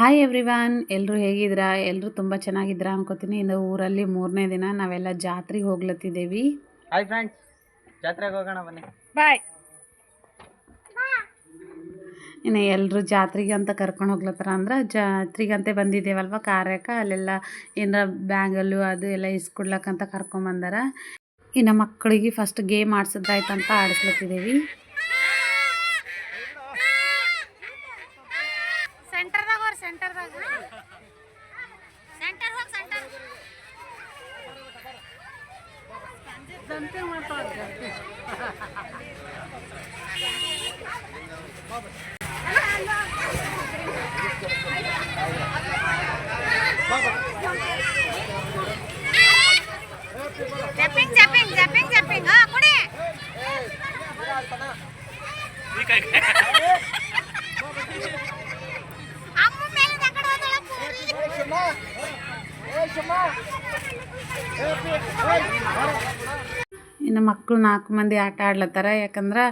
Hi everyone ಎಲ್ಲರೂ ಹೇಗಿದ್ದೀರಾ? ಎಲ್ಲರೂ ತುಂಬ ಚೆನ್ನಾಗಿದ್ದೀರಾ ಅನ್ಕೋತೀನಿ. ಇನ್ನು ಊರಲ್ಲಿ ಮೂರನೇ ದಿನ ನಾವೆಲ್ಲ ಜಾತ್ರೆಗೆ ಹೋಗ್ಲತ್ತಿದ್ದೇವೆ. ಹಾಯ್ ಫ್ರೆಂಡ್ಸ್ ಜಾತ್ರೆಗೆ ಹೋಗೋಣ ಬನ್ನಿ. ಬಾಯ್ ಇನ್ನು ಎಲ್ಲರೂ ಜಾತ್ರೆಗೆ ಅಂತ ಕರ್ಕೊಂಡು ಹೋಗ್ಲತ್ತಾರ ಅಂದ್ರೆ ಜಾತ್ರೆಗಂತೆ ಬಂದಿದ್ದೇವಲ್ವ ಕಾರ್ಯಕ್ಕೆ ಅಲ್ಲೆಲ್ಲ ಏನಾರ ಬ್ಯಾಂಗಲ್ಲು ಅದು ಎಲ್ಲ ಇಸ್ಕೊಡ್ಲಕ್ಕಂತ ಕರ್ಕೊಂಬಂದಾರ ಇನ್ನು ಮಕ್ಕಳಿಗೆ ಫಸ್ಟ್ ಗೇಮ್ ಆಡ್ಸೋದಾಯ್ತಂತ ಆಡಿಸ್ಲತ್ತಿದ್ದೇವೆ. ಜಪ್ಪಿಂಗ್ ಜಪ್ಪಿಂಗ್ ಜಪ್ಪಿಂಗ್ ಜಪ್ಪಿಂಗ್ ಹಾ ಕೊಡಿ. ಅಮ್ಮ ಮೇಲೆ ಆ ಕಡೆ ಹೋದಳ ಪೂರಿ. ಇನ್ನು ಮಕ್ಕಳು ನಾಲ್ಕು ಮಂದಿ ಆಟ ಆಡ್ಲತ್ತಾರ. ಯಾಕಂದ್ರೆ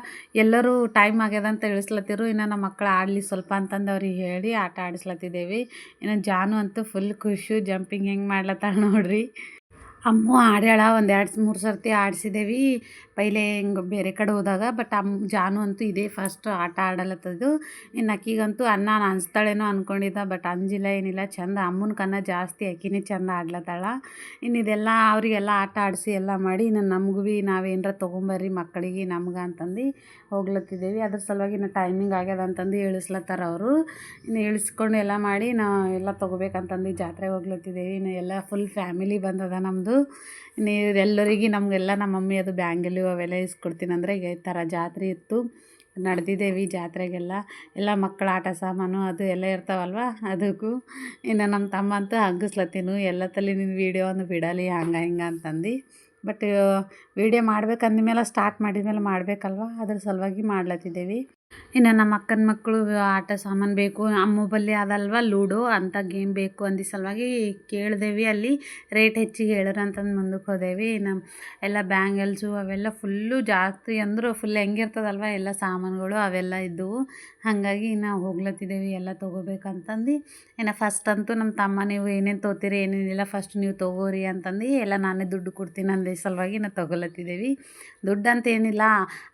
ಎಲ್ಲರೂ ಟೈಮ್ ಆಗ್ಯದ ಅಂತ ಇಳಿಸ್ಲತ್ತಿರು ಇನ್ನು ನಮ್ಮ ಮಕ್ಕಳು ಆಡಲಿ ಸ್ವಲ್ಪ ಅಂತಂದು ಅವ್ರಿಗೆ ಹೇಳಿ ಆಟ ಆಡಿಸ್ಲತ್ತಿದ್ದೇವೆ. ಇನ್ನು ಜಾನು ಅಂತೂ ಫುಲ್ ಖುಷಿ ಜಂಪಿಂಗ್ ಹೆಂಗೆ ಮಾಡ್ಲತ್ತಾಳ ನೋಡ್ರಿ. ಅಮ್ಮು ಆಡ್ಯಾಳ ಒಂದು ಎರಡು ಮೂರು ಸರ್ತಿ ಆಡಿಸಿದೇವಿ. ಪೈಲೆ ಹಿಂಗೆ ಬೇರೆ ಕಡೆ ಹೋದಾಗ ಬಟ್ ಅಮ್ಮ ಜಾನು ಅಂತೂ ಇದೇ ಫಸ್ಟ್ ಆಟ ಆಡಲತ್ತದು ಇನ್ನು ಅಕ್ಕಿಗಂತೂ ಅನ್ನ ಅನ್ಸ್ತಾಳೇನೋ ಅಂದ್ಕೊಂಡಿದ್ದ ಬಟ್ ಅಂಜಿಲ್ಲ ಏನಿಲ್ಲ, ಚಂದ ಅಮ್ಮನ ಕನ್ನ ಜಾಸ್ತಿ, ಅಕ್ಕಿನೇ ಚಂದ ಆಡ್ಲತ್ತಾಳ. ಇನ್ನು ಇದೆಲ್ಲ ಅವರಿಗೆಲ್ಲ ಆಟ ಆಡಿಸಿ ಎಲ್ಲ ಮಾಡಿ, ಇನ್ನು ನಮಗೂ ಭೀ ನಾವೇನಾರ ತೊಗೊಂಬರ್ರಿ ಮಕ್ಕಳಿಗೆ ನಮ್ಗೆ ಅಂತಂದು ಹೋಗ್ಲತ್ತಿದ್ದೇವೆ. ಅದ್ರ ಸಲುವಾಗಿ ಇನ್ನು ಟೈಮಿಂಗ್ ಆಗ್ಯದ ಅಂತಂದು ಇಳಿಸ್ಲತ್ತಾರ ಅವರು. ಇನ್ನು ಇಳಿಸ್ಕೊಂಡು ಎಲ್ಲ ಮಾಡಿ ನಾವು ಎಲ್ಲ ತೊಗೋಬೇಕಂತಂದು ಜಾತ್ರೆಗೆ ಹೋಗ್ಲತ್ತಿದ್ದೇವೆ. ಇನ್ನು ಎಲ್ಲ ಫುಲ್ ಫ್ಯಾಮಿಲಿ ಬಂದದ ನಮ್ಮದು ಇನ್ನು ಎಲ್ಲರಿಗೆ ನಮಗೆಲ್ಲ ನಮ್ಮ ಮಮ್ಮಿ ಅದು ಬ್ಯಾಂಗಲು ಅವೆಲ್ಲ ಇಸ್ಕೊಡ್ತೀನಿ ಅಂದರೆ ಈ ಥರ ಜಾತ್ರೆ ಇತ್ತು. ನಡೆದಿದ್ದೇವೆ ಜಾತ್ರೆಗೆಲ್ಲ. ಎಲ್ಲ ಮಕ್ಕಳ ಆಟ ಸಾಮಾನು ಅದು ಎಲ್ಲ ಇರ್ತಾವಲ್ವ ಅದಕ್ಕೂ. ಇನ್ನು ನಮ್ಮ ತಮ್ಮ ಅಂತೂ ಹಗ್ಗಿಸ್ಲತ್ತೀನು. ಎಲ್ಲ ತಲೆ ನಿನ್ನ ವೀಡಿಯೋ ಒಂದು ಬಿಡಲಿ ಹಂಗೆ ಹಿಂಗೆ ಅಂತಂದು. ಬಟ್ ವೀಡಿಯೋ ಮಾಡ್ಬೇಕಂದ್ಮೇಲೆ ಸ್ಟಾರ್ಟ್ ಮಾಡಿದ್ಮೇಲೆ ಮಾಡಬೇಕಲ್ವ? ಅದ್ರ ಸಲುವಾಗಿ ಮಾಡ್ಲತ್ತಿದ್ದೇವೆ. ಇನ್ನು ನಮ್ಮ ಅಕ್ಕನ ಮಕ್ಕಳು ಆಟ ಸಾಮಾನು ಬೇಕು. ಅಮ್ಮ ಬಲ್ಲಿ ಅದಲ್ವ ಲೂಡೋ ಅಂಥ ಗೇಮ್ ಬೇಕು ಅಂದ ಸಲುವಾಗಿ ಕೇಳಿದೆವಿ ಅಲ್ಲಿ. ರೇಟ್ ಹೆಚ್ಚಿಗೆ ಹೇಳ್ರ ಅಂತಂದು ಮುಂದಕ್ಕೆ ಹೋದೇವಿ. ನಮ್ಮ ಎಲ್ಲ ಬ್ಯಾಂಗಲ್ಸು ಅವೆಲ್ಲ ಫುಲ್ಲು ಜಾಸ್ತಿ ಅಂದರೂ ಫುಲ್ ಹೆಂಗಿರ್ತದಲ್ವ ಎಲ್ಲ ಸಾಮಾನುಗಳು ಅವೆಲ್ಲ ಇದ್ದವು. ಹಾಗಾಗಿ ನಾವು ಹೋಗ್ಲತ್ತಿದ್ದೇವೆ ಎಲ್ಲ ತೊಗೋಬೇಕಂತಂದು. ಇನ್ನು ಫಸ್ಟ್ ಅಂತೂ ನಮ್ಮ ತಮ್ಮ, ನೀವು ಏನೇನು ತೊಗೋತೀರಿ ಏನೇನಿಲ್ಲ ಫಸ್ಟ್ ನೀವು ತೊಗೋರಿ ಅಂತಂದು. ಎಲ್ಲ ನಾನೇ ದುಡ್ಡು ಕೊಡ್ತೀನಿ ಅಂದ ಸಲುವಾಗಿ ನಾವು ತೊಗೊಲತ್ತಿದ್ದೇವೆ ದುಡ್ಡು ಅಂತ ಏನಿಲ್ಲ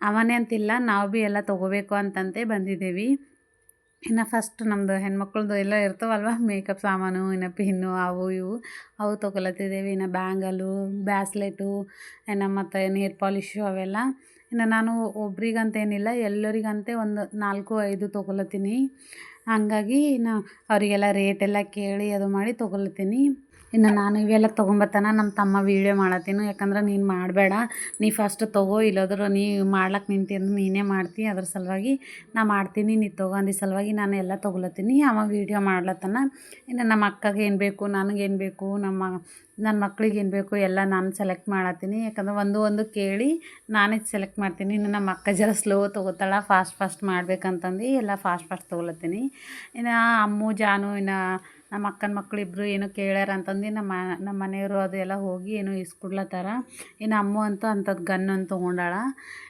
ಅವನೇ ಅಂತಿಲ್ಲ, ನಾವು ಭೀ ಎಲ್ಲ ತೊಗೋಬೇಕು ಅಂತಂತೆ ಬಂದಿದ್ದೇವೆ. ಇನ್ನು ಫಸ್ಟ್ ನಮ್ಮದು ಹೆಣ್ಮಕ್ಳದ್ದು ಎಲ್ಲ ಇರ್ತಾವಲ್ವ? ಮೇಕಪ್ ಸಾಮಾನು, ಇನ್ನು ಪಿನ್ನು ಅವು ಇವು. ಅವು ತೊಗೊಲತ್ತಿದ್ದೇವೆ ಇನ್ನು ಬ್ಯಾಂಗಲು ಬ್ಯಾಸ್ಲೆಟು ಇನ್ನು ಮತ್ತು ನೇರ್ ಪಾಲಿಶು ಅವೆಲ್ಲ. ಇನ್ನು ನಾನು ಒಬ್ರಿಗಂತೇನಿಲ್ಲ, ಎಲ್ಲರಿಗಂತೆ ಒಂದು ನಾಲ್ಕು, ಐದು ತೊಗೊಲತ್ತೀನಿ ಹಂಗಾಗಿ ನಾ ಅವರಿಗೆಲ್ಲ ರೇಟೆಲ್ಲ ಕೇಳಿ ಅದು ಮಾಡಿ ತೊಗೊಲತ್ತೀನಿ ಇನ್ನು ನಾನು ಇವೆಲ್ಲ ತೊಗೊಂಬತ್ತಾನ, ನಮ್ಮ ತಮ್ಮ ವೀಡಿಯೋ ಮಾಡತ್ತೀನಿ. ಯಾಕಂದ್ರೆ ನೀನು ಮಾಡಬೇಡ. ನೀ ಫಸ್ಟ್ ತಗೋ, ಇಲ್ಲದ್ರೆ ನೀ ಮಾಡ್ಲಕ್ಕೆ ನಿಂತಿ ಅಂದ್ರೆ ನೀನೇ ಮಾಡ್ತಿ. ಅದ್ರ ಸಲುವಾಗಿ ನಾ ಮಾಡ್ತೀನಿ, ನೀ ತಗೋ ಸಲುವಾಗಿ ನಾನು ಎಲ್ಲ ತೊಗೊಳತ್ತೀನಿ ಅವ ವೀಡಿಯೋ ಮಾಡ್ಲತ್ತಾನ. ಇನ್ನು ನಮ್ಮ ಅಕ್ಕಗೆ ಏನು ಬೇಕು ನನಗೇನು ಬೇಕು, ನಮ್ಮ ನನ್ನ ಮಕ್ಳಿಗೆ ಏನು ಬೇಕು ಎಲ್ಲ ನಾನು ಸೆಲೆಕ್ಟ್ ಮಾಡತ್ತೀನಿ. ಯಾಕಂದ್ರೆ ಒಂದು ಒಂದು ಕೇಳಿ ನಾನೇ ಸೆಲೆಕ್ಟ್ ಮಾಡ್ತೀನಿ. ಇನ್ನು ನಮ್ಮ ಅಕ್ಕ ಜರ ಸ್ಲೋ ತೊಗೋತಾಳ ಫಾಸ್ಟ್ ಫಾಸ್ಟ್ ಮಾಡ್ಬೇಕಂತಂದು ಎಲ್ಲ ಫಾಸ್ಟ್ ಫಾಸ್ಟ್ ತೊಗೊಳತ್ತೀನಿ ಇನ್ನು ಅಮ್ಮು, ಜಾನು, ಇನ್ನು ನಮ್ಮ ಅಕ್ಕನ ಮಕ್ಕಳು ಇಬ್ಬರು ಏನೋ ಕೇಳ್ಯಾರ ಅಂತಂದು ನಮ್ಮ ನಮ್ಮ ಮನೆಯವರು ಅದು ಎಲ್ಲ ಹೋಗಿ ಏನು ಇಸ್ಕೊಡ್ಲತ್ತಾರ ಇನ್ನು ಅಮ್ಮು ಅಂತೂ ಅಂಥದ್ದು ಗನ್ ತೊಗೊಂಡಾಳ.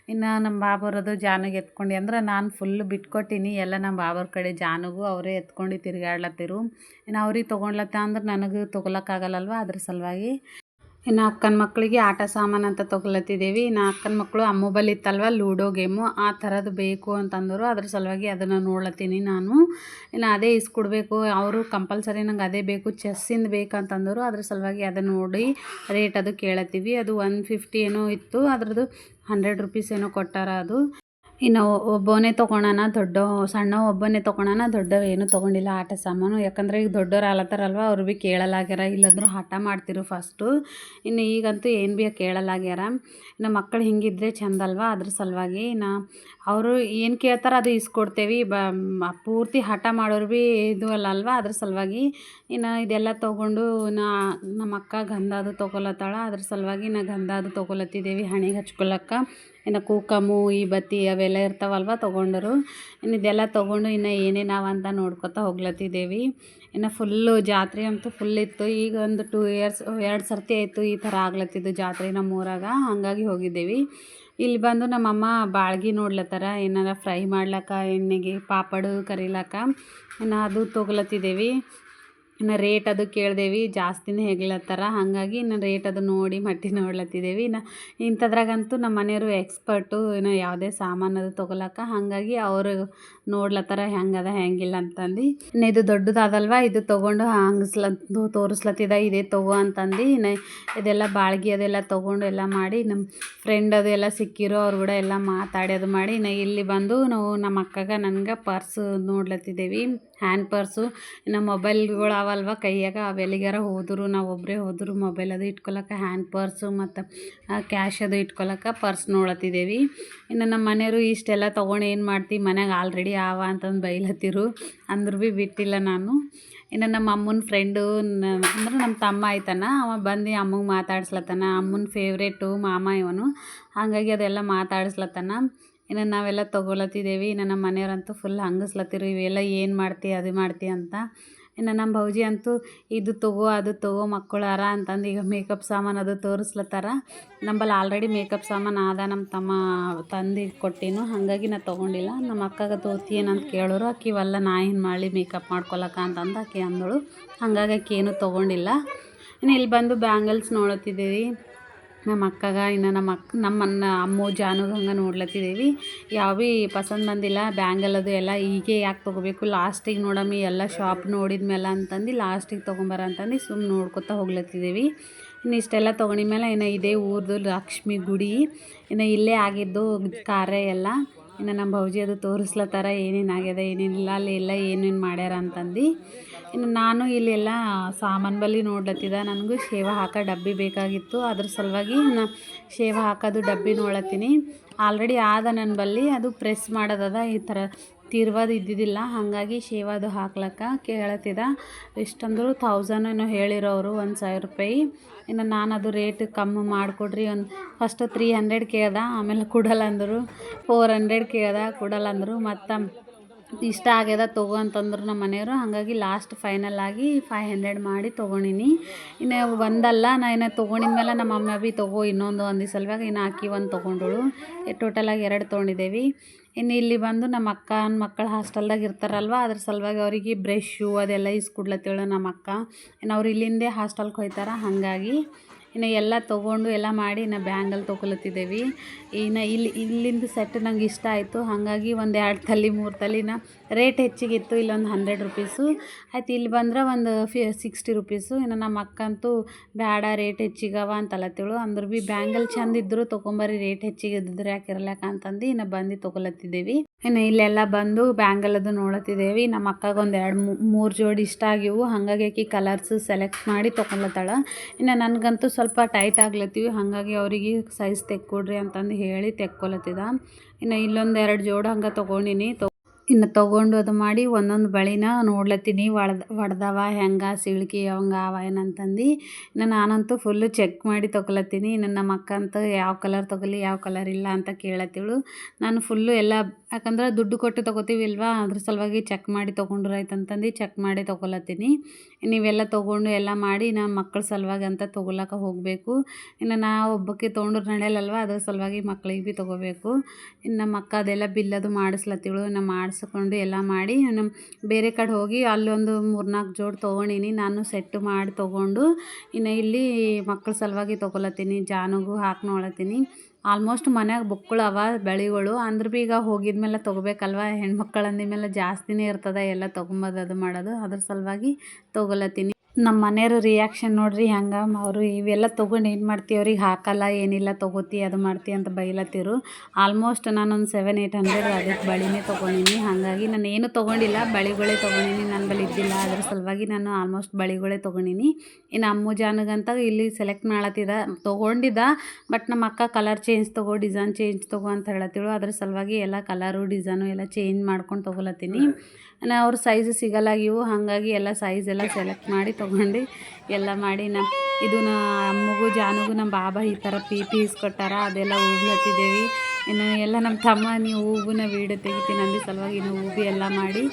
ಇನ್ನು ನಮ್ಮ ಬಾಬರದು ಜಾನಿಗೆ ಎತ್ಕೊಂಡು ಅಂದ್ರೆ ನಾನು ಫುಲ್ ಬಿಟ್ಕೊಟ್ಟಿನಿ. ಎಲ್ಲ ನಮ್ಮ ಬಾಬರ ಕಡೆ ಜಾನಿಗೂ ಅವರೇ ಎತ್ಕೊಂಡು ತಿರುಗಾಡ್ಲತ್ತಿರು. ಇನ್ನು ಅವ್ರಿಗೆ ತೊಗೊಂಡ್ಲತ್ತ ಅಂದ್ರೆ ನನಗೆ ತೊಗೊಳಕ್ಕಾಗಲ್ಲಲ್ವ ಅದ್ರ ಸಲುವಾಗಿ ಇನ್ನು ಅಕ್ಕನ ಮಕ್ಕಳಿಗೆ ಆಟ ಸಾಮಾನು ಅಂತ ತೊಗೊಳತ್ತಿದ್ದೀವಿ ಇನ್ನು ಅಕ್ಕನ ಮಕ್ಕಳು ಆ ಮೊಬೈಲ್ ಇತ್ತಲ್ವ, ಲೂಡೋ ಗೇಮು, ಆ ಥರದ್ದು ಬೇಕು ಅಂತಂದರು. ಅದ್ರ ಸಲುವಾಗಿ ಅದನ್ನು ನೋಡ್ಲತ್ತೀನಿ ನಾನು. ಇನ್ನು ಅದೇ ಇಸ್ಕೊಡ್ಬೇಕು ಅವರು ಕಂಪಲ್ಸರಿ ನಂಗೆ ಅದೇ ಬೇಕು ಚೆಸ್ಸಿಂದು ಬೇಕಂತಂದರು ಅದ್ರ ಸಲುವಾಗಿ ಅದನ್ನು ನೋಡಿ ರೇಟ್ ಅದು ಕೇಳತ್ತೀವಿ. ಅದು ಒನ್ ಫಿಫ್ಟಿ ಏನೋ ಇತ್ತು. ಅದ್ರದ್ದು ಹಂಡ್ರೆಡ್ ರುಪೀಸ್ ಏನೋ ಕೊಟ್ಟಾರ ಅದು. ಇನ್ನು ಒಬ್ಬನೇ ತೊಗೊಳೋಣ, ದೊಡ್ಡ, ಸಣ್ಣ ಒಬ್ಬನೇ ತೊಗೊಳೋಣ ದೊಡ್ಡವ ಏನೂ ತೊಗೊಂಡಿಲ್ಲ ಆಟ ಸಾಮಾನು. ಯಾಕಂದ್ರೆ ಈಗ ದೊಡ್ಡವ್ರು ಆಲತ್ತಾರಲ್ವ, ಅವ್ರು ಭೀ ಕೇಳಲಾಗ್ಯಾರ. ಇಲ್ಲಂದ್ರೂ ಹಠ ಮಾಡ್ತಿರು ಫಸ್ಟು. ಇನ್ನು ಈಗಂತೂ ಏನು ಭೀ ಕೇಳಲಾಗ್ಯಾರ. ಇನ್ನು ಮಕ್ಕಳು ಹಿಂಗಿದ್ರೆ ಚಂದ ಅಲ್ವಾ ಅದ್ರ ಸಲುವಾಗಿ. ನಾ ಅವರು ಏನು ಕೇಳ್ತಾರೆ ಅದು ಇಸ್ಕೊಡ್ತೇವೆ ಬ ಪೂರ್ತಿ ಹಠ ಮಾಡೋರು ಭೀ ಇದು ಅಲ್ಲ ಅಲ್ವಾ ಅದ್ರ ಸಲುವಾಗಿ. ಇನ್ನು ಇದೆಲ್ಲ ತೊಗೊಂಡು ನಾ ನಮ್ಮ ಅಕ್ಕ ಗಂಧ ಅದು ತೊಗೊಲತ್ತಾಳ. ಅದ್ರ ಸಲುವಾಗಿ ನಾ ಗಂಧ ಅದು ತೊಗೊಲತ್ತಿದ್ದೇವೆ ಹಣೆಗೆ ಹಚ್ಕೊಳಕ್ಕ. ಇನ್ನು ಕೂಕಮು ಈ ಬತ್ತಿ ಅವೆಲ್ಲ ಇರ್ತಾವಲ್ವ ತೊಗೊಂಡರು. ಇನ್ನು ಇದೆಲ್ಲ ತೊಗೊಂಡು ಇನ್ನು ಏನೇನಾವ ಅಂತ ನೋಡ್ಕೊತಾ ಹೋಗ್ಲತ್ತಿದ್ದೇವೆ ಇನ್ನು ಫುಲ್ಲು ಜಾತ್ರೆ ಅಂತೂ ಫುಲ್ ಇತ್ತು. ಈಗ ಒಂದು ಟೂ ಇಯರ್ಸ್ ಎರಡು ಸರ್ತಿ ಆಯಿತು ಈ ಥರ ಆಗ್ಲತ್ತಿದ್ದು ಜಾತ್ರೆ ನಮ್ಮ ಊರಾಗ. ಹಾಗಾಗಿ ಹೋಗಿದ್ದೇವೆ. ಇಲ್ಲಿ ಬಂದು ನಮ್ಮಮ್ಮ ಬಾಳ್ಗಿ ನೋಡ್ಲತ್ತಾರ. ಏನಾರ ಫ್ರೈ ಮಾಡ್ಲಕ್ಕ, ಎಣ್ಣೆಗೆ ಪಾಪಡು ಕರಿಲಕ್ಕ. ಇನ್ನು ಅದು ತೊಗೊಲತ್ತಿದ್ದೇವೆ ಇನ್ನು ರೇಟ್ ಅದು ಕೇಳ್ದೇವಿ, ಜಾಸ್ತಿನೇ ಹೆಗ್ಲತ್ತಾರ. ಹಾಗಾಗಿ ಇನ್ನು ರೇಟ್ ಅದು ನೋಡಿ ಮಟ್ಟಿ ನೋಡ್ಲತ್ತಿದ್ದೇವೆ ಇನ್ನು ಇಂಥದ್ರಾಗಂತೂ ನಮ್ಮ ಮನೆಯವರು ಎಕ್ಸ್ಪರ್ಟು ಇನ್ನು ಯಾವುದೇ ಸಾಮಾನು ಅದು ತೊಗೊಳಕ್ಕ ಹಾಗಾಗಿ ಅವರು ನೋಡ್ಲತ್ತಾರ, ಹೆಂಗದ, ಹೆಂಗಿಲ್ಲ ಅಂತಂದು. ಇನ್ನು ಇದು ದೊಡ್ಡದಾದಲ್ವ, ಇದು ತೊಗೊಂಡು ಹಂಗಸ್ಲತ್ತು, ತೋರಿಸ್ಲತ್ತಿದ, ಇದೇ ತಗೋ ಅಂತಂದು ಇನ್ನು ಇದೆಲ್ಲ ಬಾಳ್ಗಿ ಅದೆಲ್ಲ ತೊಗೊಂಡು ಎಲ್ಲ ಮಾಡಿ ನಮ್ಮ ಫ್ರೆಂಡ್ ಅದೆಲ್ಲ ಸಿಕ್ಕಿರೋ ಅವ್ರು ಕೂಡ ಎಲ್ಲ ಮಾತಾಡಿ ಅದು ಮಾಡಿ, ಇನ್ನು ಇಲ್ಲಿ ಬಂದು ನಾವು ನಮ್ಮ ಅಕ್ಕಗ ನನಗೆ ಪರ್ಸ್ ನೋಡ್ಲತ್ತಿದ್ದೇವೆ ಹ್ಯಾಂಡ್ ಪರ್ಸು ಇನ್ನು ಮೊಬೈಲ್ಗಳು ಅವಲ್ವ ಕೈಯಾಗ ಅವೆಲ್ಲಿಗಾರ ಹೋದ್ರು, ನಾವು ಒಬ್ಬರೇ ಹೋದ್ರು ಮೊಬೈಲ್ ಅದು ಇಟ್ಕೊಳಕ್ಕೆ ಹ್ಯಾಂಡ್ ಪರ್ಸು ಮತ್ತು ಕ್ಯಾಶ್ ಅದು ಇಟ್ಕೊಳಕ್ಕೆ ಪರ್ಸ್ ನೋಡತ್ತಿದ್ದೇವೆ ಇನ್ನು ನಮ್ಮ ಮನೆಯವರು ಇಷ್ಟೆಲ್ಲ ತೊಗೊಂಡು ಏನು ಮಾಡ್ತೀವಿ ಮನ್ಯಾಗ ಆಲ್ರೆಡಿ ಆವ ಅಂತಂದು ಬೈಲತ್ತಿರು, ಅಂದ್ರೂ ಭೀ ಬಿಟ್ಟಿಲ್ಲ ನಾನು. ಇನ್ನು ನಮ್ಮ ಅಮ್ಮನ ಫ್ರೆಂಡು ಅಂದ್ರೆ ನಮ್ಮ ತಮ್ಮ ಆಯ್ತಾನ ಅವ ಬಂದು ಅಮ್ಮಗೆ ಮಾತಾಡ್ಸ್ಲತ್ತಾನ, ಅಮ್ಮನ ಫೇವ್ರೇಟು ಮಾಮ ಇವನು, ಹಾಗಾಗಿ ಅದೆಲ್ಲ ಮಾತಾಡ್ಸ್ಲತ್ತಾನ. ಇನ್ನು ನಾವೆಲ್ಲ ತೊಗೊಳತ್ತಿದ್ದೇವೆ ಇನ್ನು ನಮ್ಮ ಮನೆಯವ್ರಂತೂ ಫುಲ್ ಹಂಗಸ್ಲತ್ತಿರು, ಇವೆಲ್ಲ ಏನು ಮಾಡ್ತಿ, ಅದು ಮಾಡ್ತಿ ಅಂತ. ಇನ್ನು ನಮ್ಮ ಭೌಜಿ ಅಂತೂ ಇದು ತಗೋ, ಅದು ತಗೋ, ಮಕ್ಕಳು ಮಕ್ಕಳಾರ ಅಂತಂದು ಈಗ ಮೇಕಪ್ ಸಾಮಾನು ಅದು ತೋರಿಸ್ಲತ್ತಾರ. ನಂಬಲ್ಲಿ ಆಲ್ರೆಡಿ ಮೇಕಪ್ ಸಾಮಾನು ಆದ ನಮ್ಮ ತಮ್ಮ ತಂದು ಕೊಟ್ಟಿನು, ಹಾಗಾಗಿ ನಾ ತೊಗೊಂಡಿಲ್ಲ. ನಮ್ಮ ಅಕ್ಕಗೆ ತೋತಿ ಏನಂತ ಕೇಳೋರು ಆಕಿ ಇವೆಲ್ಲ ನಾ ಏನು ಮಾಡಲಿ ಮೇಕಪ್ ಮಾಡ್ಕೊಳಕ ಅಂತಂದು ಆಕೆ ಅಂದಳು. ಹಾಗಾಗಿ ಆಕಿ ಏನೂ ತೊಗೊಂಡಿಲ್ಲ. ಇನ್ನು ಇಲ್ಲಿ ಬಂದು ಬ್ಯಾಂಗಲ್ಸ್ ನೋಡತ್ತಿದ್ದೀವಿ ನಮ್ಮ ಅಕ್ಕಗ, ಇನ್ನು ನಮ್ಮ ಅಕ್ಕ, ನಮ್ಮನ್ನ ಅಮ್ಮು ಜಾನುಗೆ ಹಂಗೆ ನೋಡ್ಲತ್ತಿದ್ದೀವಿ ಯಾವ ಭೀ ಪಸಂದ್ ಬಂದಿಲ್ಲ ಬ್ಯಾಂಗಲ್ ಅದು ಎಲ್ಲ ಹೀಗೆ ಯಾಕೆ ತೊಗೋಬೇಕು? ಲಾಸ್ಟಿಗೆ ನೋಡಮ್ಮಿ ಎಲ್ಲ ಶಾಪ್ ನೋಡಿದ್ಮೇಲೆ ಅಂತಂದು ಲಾಸ್ಟಿಗೆ ತೊಗೊಂಬರ ಅಂತಂದು ಸುಮ್ಮನೆ ನೋಡ್ಕೊತಾ ಹೋಗ್ಲತ್ತಿದ್ದೀವಿ ಇನ್ನು ಇಷ್ಟೆಲ್ಲ ತೊಗೊಂಡಿದ್ಮೇಲೆ ಇನ್ನು ಇದೇ ಊರ್ದು ಲಕ್ಷ್ಮಿ ಗುಡಿ. ಇನ್ನು ಇಲ್ಲೇ ಆಗಿದ್ದು ಕಾರ್ಯ ಎಲ್ಲ. ಇನ್ನು ನಮ್ಮ ಭೌಜಿ ಅದು ತೋರಿಸ್ಲತ್ತಾರ ಏನೇನು ಆಗ್ಯದ ಏನೇನಿಲ್ಲ ಅಲ್ಲಿ ಎಲ್ಲ ಏನೇನು ಮಾಡ್ಯಾರ ಅಂತಂದು. ಇನ್ನು ನಾನು ಇಲ್ಲೆಲ್ಲ ಸಾಮಾನು ಬಲ್ಲಿ ನೋಡ್ಲತ್ತಿದ. ನನಗೂ ಶೇವ ಹಾಕೋ ಡಬ್ಬಿ ಬೇಕಾಗಿತ್ತು. ಅದ್ರ ಸಲುವಾಗಿ ನಾನು ಶೇವ ಹಾಕೋದು ಡಬ್ಬಿ ನೋಡತ್ತೀನಿ ಆಲ್ರೆಡಿ ಆದ ನನ್ನ ಬಲ್ಲಿ ಅದು ಪ್ರೆಸ್ ಮಾಡೋದದ. ಈ ಥರ ತಿರ್ವದು ಇದ್ದಿದ್ದಿಲ್ಲ. ಹಾಗಾಗಿ ಶೇವಾದು ಹಾಕ್ಲಕ್ಕ ಕೇಳತ್ತಿದ. ಎಷ್ಟಂದ್ರು ಥೌಸಂಡ್ ಏನೋ ಹೇಳಿರೋರು ಒಂದು ಸಾವಿರ ರೂಪಾಯಿ. ಇನ್ನು ನಾನು ಅದು ರೇಟ್ ಕಮ್ಮಿ ಮಾಡಿಕೊಡ್ರಿ ಒಂದು ಫಸ್ಟ್ ತ್ರೀ ಹಂಡ್ರೆಡ್ ಕೇಳ್ದ. ಆಮೇಲೆ ಕೊಡಲ್ಲ ಅಂದರು. ಫೋರ್ ಹಂಡ್ರೆಡ್ ಕೇಳ್ದೆ. ಕೊಡಲ್ಲ ಅಂದರು. ಮತ್ತು ಇಷ್ಟ ಆಗ್ಯದ ತಗೋ ಅಂತಂದ್ರು ನಮ್ಮ ಮನೆಯವರು. ಹಾಗಾಗಿ ಲಾಸ್ಟ್ ಫೈನಲ್ ಆಗಿ ಫೈವ್ ಹಂಡ್ರೆಡ್ ಮಾಡಿ ತೊಗೊಂಡಿನಿ. ಇನ್ನು ಒಂದಲ್ಲ, ನಾ ಇನ್ನು ತೊಗೊಂಡಿದ ಮೇಲೆ ನಮ್ಮ ಅಮ್ಮ ಭೀ ತಗೋ ಇನ್ನೊಂದು ಒಂದು ಸಲುವಾಗ ಇನ್ನು ಆಕಿ ಒಂದು ತೊಗೊಂಡಳು. ಟೋಟಲಾಗಿ ಎರಡು ತೊಗೊಂಡಿದ್ದೇವೆ ಇನ್ನು ಇಲ್ಲಿ ಬಂದು ನಮ್ಮ ಅಕ್ಕನ ಮಕ್ಕಳು ಹಾಸ್ಟೆಲ್ದಾಗ ಇರ್ತಾರಲ್ವ, ಅದ್ರ ಸಲುವಾಗಿ ಅವರಿಗೆ ಬ್ರಷ್ಷು ಅದೆಲ್ಲ ಇಸ್ಕೊಡ್ಲತ್ತೇಳು ನಮ್ಮ ಅಕ್ಕ. ಇನ್ನು ಅವ್ರು ಇಲ್ಲಿಂದೇ ಹಾಸ್ಟೆಲ್ಗೆ ಹೋಯ್ತಾರ, ಹಾಗಾಗಿ ಇನ್ನು ಎಲ್ಲ ತೊಗೊಂಡು ಎಲ್ಲ ಮಾಡಿ ಇನ್ನು ಬ್ಯಾಂಗಲ್ ತೊಗೊಳತ್ತಿದ್ದೇವೆ ಇನ್ನು ಇಲ್ಲಿ, ಇಲ್ಲಿಂದ ಸೆಟ್ ನಂಗೆ ಇಷ್ಟ ಆಯಿತು. ಹಾಗಾಗಿ ಒಂದು ಎರಡು ತಲೆ, ಮೂರು ತಲೆನ ರೇಟ್ ಹೆಚ್ಚಿಗಿತ್ತು. ಇಲ್ಲೊಂದು ಹಂಡ್ರೆಡ್ ರುಪೀಸು ಆಯ್ತು, ಇಲ್ಲಿ ಬಂದ್ರೆ ಒಂದು ಫಿ ಸಿಕ್ಸ್ಟಿ ರುಪೀಸು ಇನ್ನು ನಮ್ಮ ಅಕ್ಕಂತೂ ಬೇಡ ರೇಟ್ ಹೆಚ್ಚಿಗವ ಅಂತಲತ್ತೇಳು ಅಂದ್ರೆ ಭೀ ಬ್ಯಾಂಗಲ್ ಚಂದ ಇದ್ದರು ತೊಗೊಂಬರಿ ರೇಟ್ ಹೆಚ್ಚಿಗೆ ಇದ್ದಿದ್ರೆ ಯಾಕೆ ಇರ್ಲಾಕ ಅಂತಂದು ಇನ್ನು ಬಂದು ತೊಗೊಳತ್ತಿದ್ದೇವೆ ಇನ್ನು ಇಲ್ಲೆಲ್ಲ ಬಂದು ಬ್ಯಾಂಗಲ್ ಅದು ನೋಡತ್ತಿದ್ದೇವೆ. ನಮ್ಮ ಅಕ್ಕಗೆ ಒಂದು ಎರಡು ಮೂರು ಜೋಡಿ ಇಷ್ಟ ಆಗಿವು. ಹಾಗಾಗಿ ಕಲರ್ಸ್ ಸೆಲೆಕ್ಟ್ ಮಾಡಿ ತೊಗೊಳತ್ತಾಳ ಇನ್ನು ನನಗಂತೂ ಸ್ವಲ್ಪ ಟೈಟ್ ಆಗ್ಲತ್ತೀವಿ, ಹಾಗಾಗಿ ಅವರಿಗೆ ಸೈಜ್ ತೆಕ್ಕೊಡ್ರಿ ಅಂತಂದು ಹೇಳಿ ತೆಕ್ಕೊಲತ್ತಿದ. ಇನ್ನು ಇಲ್ಲೊಂದು ಎರಡು ಜೋಡು ಹಂಗೆ ತೊಗೊಂಡಿನಿ. ತೊ ಇನ್ನು ತೊಗೊಂಡು ಅದು ಮಾಡಿ ಒಂದೊಂದು ಬಳಿನ ನೋಡ್ಲತ್ತೀನಿ, ಒಡ್ದ, ಒಡ್ದವ, ಹೆಂಗೆ, ಸಿಳ್ಕಿ, ಅವಂಗೆ ಅವ ಏನಂತಂದು. ಇನ್ನು ನಾನಂತೂ ಫುಲ್ಲು ಚೆಕ್ ಮಾಡಿ ತೊಗೊಲತ್ತೀನಿ. ಇನ್ನು ನಮ್ಮ ಅಕ್ಕ ಅಂತ ಯಾವ ಕಲರ್ ತೊಗೊಲಿ, ಯಾವ ಕಲರ್ ಇಲ್ಲ ಅಂತ ಕೇಳತ್ತಿಳು. ನಾನು ಫುಲ್ಲು ಎಲ್ಲ, ಯಾಕಂದ್ರೆ ದುಡ್ಡು ಕೊಟ್ಟು ತೊಗೋತೀವಿ ಇಲ್ವಾ ಅದ್ರ ಸಲುವಾಗಿ ಚೆಕ್ ಮಾಡಿ ತೊಗೊಂಡ್ರೆ ಆಯ್ತು ಅಂತಂದು ಚೆಕ್ ಮಾಡಿ ತೊಗೊಲತ್ತೀನಿ. ನೀವೆಲ್ಲ ತೊಗೊಂಡು ಎಲ್ಲ ಮಾಡಿ ನಮ್ಮ ಮಕ್ಕಳ ಸಲುವಾಗಿ ಅಂತ ತೊಗೊಳಕ ಹೋಗಬೇಕು. ಇನ್ನು ನಾ ಒಬ್ಬಕ್ಕೆ ತೊಗೊಂಡ್ರೆ ನಡೆಯಲ್ಲಲ್ವ ಅದ್ರ ಸಲುವಾಗಿ ಮಕ್ಳಿಗೆ ಭೀ ತೊಗೋಬೇಕು. ಇನ್ನು ನಮ್ಮ ಅಕ್ಕ ಅದೆಲ್ಲ ಬಿಲ್ ಅದು ಮಾಡಿಸ್ಲತ್ತಿಳು. ಇನ್ನು ಮಾಡಿಸ್ಕೊಂಡು ಎಲ್ಲ ಮಾಡಿ ನಮ್ಮ ಬೇರೆ ಕಡೆ ಹೋಗಿ ಅಲ್ಲೊಂದು ಮೂರ್ನಾಲ್ಕು ಜೋಡಿ ತೊಗೊಂಡೀನಿ. ನಾನು ಸೆಟ್ಟು ಮಾಡಿ ತೊಗೊಂಡು ಇನ್ನು ಇಲ್ಲಿ ಮಕ್ಕಳ ಸಲುವಾಗಿ ತೊಗೊಳತ್ತೀನಿ ಜಾನುಗೂ ಹಾಕಿ ನೋಡತ್ತೀನಿ ಆಲ್ಮೋಸ್ಟ್ ಮನ್ಯಾಗ ಬುಕ್ಕಳು ಅವ ಬೆಳೆಗಳು. ಅಂದ್ರೆ ಭೀ ಈಗ ಹೋಗಿದ್ಮೇಲೆ ತೊಗೋಬೇಕಲ್ವ? ಹೆಣ್ಮಕ್ಳು ಅಂದಿದ್ಮೇಲೆ ಜಾಸ್ತಿನೇ ಇರ್ತದೆ ಎಲ್ಲ ತೊಗೊಂಬೋದು ಅದು ಮಾಡೋದು. ಅದ್ರ ಸಲುವಾಗಿ ತೊಗೊಲತ್ತೀನಿ. ನಮ್ಮ ಮನೆಯವ್ರ ರಿಯಾಕ್ಷನ್ ನೋಡ್ರಿ ಹೆಂಗೆ ಅವರು ಇವೆಲ್ಲ ತೊಗೊಂಡು ಏನು ಮಾಡ್ತೀವಿ ಅವ್ರಿಗೆ ಹಾಕಲ್ಲ, ಏನಿಲ್ಲ ತೊಗೋತಿ, ಅದು ಮಾಡ್ತಿ ಅಂತ ಬೈಲತ್ತಿರು ಆಲ್ಮೋಸ್ಟ್ ನಾನೊಂದು ಸೆವೆನ್ ಏಯ್ಟ್ ಹಂಡ್ರೆಡ್ ಅದಕ್ಕೆ ಬಳಿನೇ ತೊಗೊಂಡಿನಿ. ಹಾಗಾಗಿ ನಾನು ಏನು ತೊಗೊಂಡಿಲ್ಲ, ಬಳಿಗಳೇ ತೊಗೊಂಡಿನಿ. ನನ್ನ ಬಳಿ ಇದ್ದಿಲ್ಲ, ಅದ್ರ ಸಲುವಾಗಿ ನಾನು ಆಲ್ಮೋಸ್ಟ್ ಬಳಿಗಳೇ ತೊಗೊಂಡಿನಿ. ಇನ್ನು ಅಮ್ಮು ಜಾನಗಂತ ಇಲ್ಲಿ ಸೆಲೆಕ್ಟ್ ಮಾಡತ್ತಿದ ತೊಗೊಂಡಿದ್ದ ಬಟ್ ನಮ್ಮ ಅಕ್ಕ ಕಲರ್ ಚೇಂಜ್ ತೊಗೋ ಡಿಸೈನ್ ಚೇಂಜ್ ತೊಗೋ ಅಂತ ಹೇಳತ್ತಿಳು. ಅದ್ರ ಸಲುವಾಗಿ ಎಲ್ಲ ಕಲರು ಡಿಸೈನು ಎಲ್ಲ ಚೇಂಜ್ ಮಾಡ್ಕೊಂಡು ತೊಗೊಲತ್ತೀನಿ. ನಾ ಅವ್ರ ಸೈಜ್ ಸಿಗಲ್ಲಾಗಿವು ಹಾಗಾಗಿ ಎಲ್ಲ ಸೈಜ್ ಎಲ್ಲ ಸೆಲೆಕ್ಟ್ ಮಾಡಿ ತೊಗೊಂಡು ಎಲ್ಲ ಮಾಡಿ ನಮ್ಮ ಇದು ಅಮ್ಮಗೂ ಜಾನುಗೂ ನಮ್ಮ ಬಾಬಾ ಈ ಥರ ಪಿ ಪೀಸ್ ಕೊಟ್ಟಾರ ಅದೆಲ್ಲ ಹೂಗ್ಲತ್ತಿದ್ದೇವೆ ಇನ್ನು ಎಲ್ಲ ನಮ್ಮ ತಮ್ಮ, ನೀವು ಹೂವಿನ ವೀಡಿಯೋ ತೆಗಿತೀನಿ ಅಂದ ಸಲುವಾಗಿ ಇನ್ನು ಹೂವು ಎಲ್ಲ ಮಾಡಿ,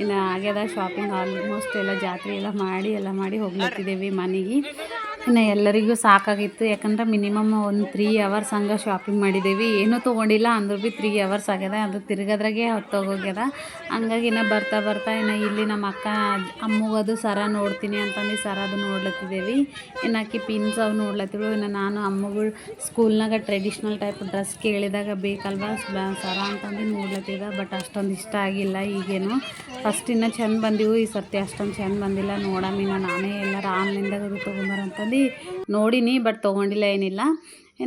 ಇನ್ನು ಆಗ್ಯದ ಶಾಪಿಂಗ್ ಆಲ್ಮೋಸ್ಟ್ ಎಲ್ಲ ಜಾತ್ರೆ ಎಲ್ಲ ಮಾಡಿ ಎಲ್ಲ ಮಾಡಿ ಹೋಗ್ಲತ್ತಿದ್ದೇವೆ ಮನೆಗೆ. ಇನ್ನು ಎಲ್ಲರಿಗೂ ಸಾಕಾಗಿತ್ತು. ಯಾಕಂದ್ರೆ ಮಿನಿಮಮ್ ಒಂದು ತ್ರೀ ಅವರ್ಸ್ ಹಂಗೆ ಶಾಪಿಂಗ್ ಮಾಡಿದ್ದೀವಿ ಏನೂ ತೊಗೊಂಡಿಲ್ಲ, ಅಂದ್ರೂ ಭೀ ತ್ರೀ ಅವರ್ಸ್ ಆಗ್ಯದ. ಅದು ತಿರ್ಗದ್ರಾಗೆ ಹೊತ್ತೋಗೋಗ್ಯದ ಹಂಗಾಗಿ ಇನ್ನು ಬರ್ತಾ ಬರ್ತಾ ಇನ್ನು ಇಲ್ಲಿ ನಮ್ಮ ಅಕ್ಕ ಅಮ್ಮಗದು ಸರ ನೋಡ್ತೀನಿ ಅಂತಂದು ಸರ ಅದು ನೋಡ್ಲತ್ತಿದ್ದೇವೆ ಇನ್ನು ಆಕಿ ಪಿನ್ಸ್ ಅವು ನೋಡ್ಲತ್ತಿಳು ಇನ್ನು ನಾನು ಅಮ್ಮಗಳು ಸ್ಕೂಲ್ನಾಗ ಟ್ರೆಡಿಷ್ನಲ್ ಟೈಪ್ ಡ್ರೆಸ್ ಕೇಳಿದಾಗ ಬೇಕಲ್ವ ಸರ ಅಂತಂದು ನೋಡ್ಲತ್ತಿದ್ದ ಬಟ್ ಅಷ್ಟೊಂದು ಇಷ್ಟ ಆಗಿಲ್ಲ ಈಗೇನು. ಫಸ್ಟ್ ಇನ್ನೂ ಚೆಂದ ಬಂದಿವು. ಈ ಸರ್ತಿ ಅಷ್ಟೊಂದು ಚೆಂದ ಬಂದಿಲ್ಲ. ನೋಡಮಿನ ನಾನೇ ಎಲ್ಲರೂ ಆನ್ಲೈನ್ದಾಗ ಅದು ನೋಡೀನಿ ಬಟ್ ತೊಗೊಂಡಿಲ್ಲ ಏನಿಲ್ಲ.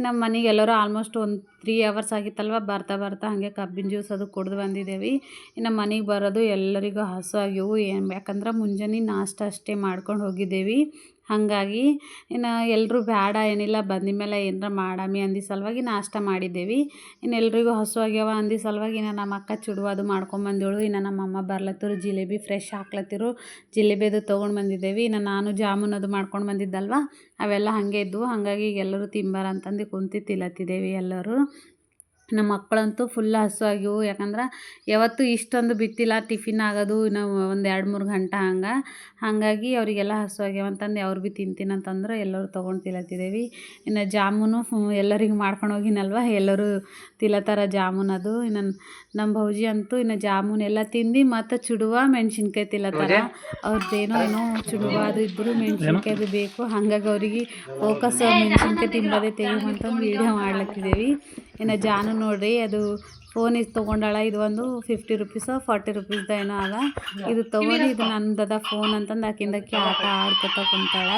ನಮ್ಮ ಮನೆಗೆ ಎಲ್ಲರೂ ಆಲ್ಮೋಸ್ಟ್ ಒಂದು ತ್ರೀ ಅವರ್ಸ್ ಆಗಿತ್ತಲ್ವ? ಬರ್ತಾ ಬರ್ತಾ ಹಾಗೆ ಕಬ್ಬಿನ ಜ್ಯೂಸ್ ಅದು ಕುಡ್ದು ಬಂದಿದ್ದೇವೆ ಇನ್ನು ಮನೆಗೆ ಬರೋದು ಎಲ್ಲರಿಗೂ ಹಸು ಆಗ್ಯವು. ಏನು, ಯಾಕಂದ್ರೆ ಮುಂಜಾನೆ ನಾಷ್ಟ ಅಷ್ಟೇ ಮಾಡ್ಕೊಂಡು ಹೋಗಿದ್ದೇವೆ. ಹಾಗಾಗಿ ಇನ್ನು ಎಲ್ಲರೂ ಬೇಡ, ಏನಿಲ್ಲ, ಬಂದ ಮೇಲೆ ಏನರ ಮಾಡಮಿ ಅಂದಿ ಸಲುವಾಗಿ ನಾಷ್ಟ ಮಾಡಿದ್ದೇವೆ. ಇನ್ನು ಎಲ್ರಿಗೂ ಹಸು ಆಗ್ಯಾವ ಅಂದಿ ಸಲುವಾಗಿ ಇನ್ನು ನಮ್ಮ ಅಕ್ಕ ಚುಡುವ ಅದು ಮಾಡ್ಕೊಂಬಂದೇಳು ಇನ್ನು ನಮ್ಮಮ್ಮ ಬರ್ಲತ್ತರು, ಜಿಲೇಬಿ ಫ್ರೆಶ್ ಹಾಕ್ಲತ್ತಿರು ಜಿಲೇಬಿ ಅದು ತೊಗೊಂಡು ಬಂದಿದ್ದೇವೆ. ಇನ್ನು ನಾನು ಜಾಮೂನ್ ಅದು ಮಾಡ್ಕೊಂಡು ಬಂದಿದ್ದಲ್ವ, ಅವೆಲ್ಲ ಹಾಗೆ ಇದ್ವು. ಹಾಗಾಗಿ ಎಲ್ಲರೂ ತಿಂಬಾರ ಅಂತಂದು ಕುಂತು ತಿಲ್ಲತ್ತಿದ್ದೇವೆ ಎಲ್ಲರೂ. ನಮ್ಮ ಮಕ್ಕಳಂತೂ ಫುಲ್ ಹಸು ಆಗಿವು ಯಾಕಂದ್ರೆ ಯಾವತ್ತೂ ಇಷ್ಟೊಂದು ಬಿತ್ತಿಲ್ಲ ಟಿಫಿನ್ ಆಗೋದು ನಾವು ಒಂದು ಎರಡು ಮೂರು ಗಂಟೆ ಹಂಗೆ. ಹಾಗಾಗಿ ಅವರಿಗೆಲ್ಲ ಹಸು ಆಗ್ಯಾವ ಅಂತಂದು ಅವ್ರು ಭೀ ತಿಂತೀನಿ ಅಂತಂದ್ರೆ ಎಲ್ಲರೂ ತೊಗೊಂಡು ತಿಲ್ಲತ್ತಿದ್ದೇವೆ ಇನ್ನು ಜಾಮೂನು ಎಲ್ಲರಿಗೆ ಮಾಡ್ಕೊಂಡು ಹೋಗಿನಲ್ವ? ಎಲ್ಲರೂ ತಿಲ್ಲತ್ತಾರ ಜಾಮೂನು ಅದು ಇನ್ನು ನಮ್ಮ ಭೌಜಿ ಅಂತೂ ಇನ್ನು ಜಾಮೂನ್ ಎಲ್ಲ ತಿಂದು ಮತ್ತು ಚುಡುವ ಮೆಣಸಿನ್ಕಾಯಿ ತಿಲ್ಲತ್ತಾರ ಅವ್ರದ್ದೇನೋ ಏನೋ ಚುಡುವ ಅದು ಇದ್ದರೂ ಮೆಣಸಿನ್ಕಾಯಿ ಅದು ಬೇಕು. ಹಾಗಾಗಿ ಅವರಿಗೆ ಫೋಕಸ್ ಮೆಣಸಿನ್ಕಾಯಿ ತಿಂಬದೇ ತೆಗಿಯುವಂತಂದು ವೀಡಿಯೋ ಮಾಡ್ಲತ್ತಿದ್ದೀವಿ ಇನ್ನು ಜಾನು ನೋಡ್ರಿ ಅದು ಫೋನ್ ಇದು ತೊಗೊಂಡಾಳ ಇದು ಒಂದು ಫಿಫ್ಟಿ ರುಪೀಸ್ ಫಾರ್ಟಿ ರುಪೀಸ್ದ ಏನೋ ಅದ. ಇದು ತೊಗೊಂಡು ಇದು ನಂದದ ಫೋನ್ ಅಂತಂದು ಆಕಿಂದಕ್ಕೆ ಆಟ ಆಡ್ಕೊತ ಕುಂತಾಳ.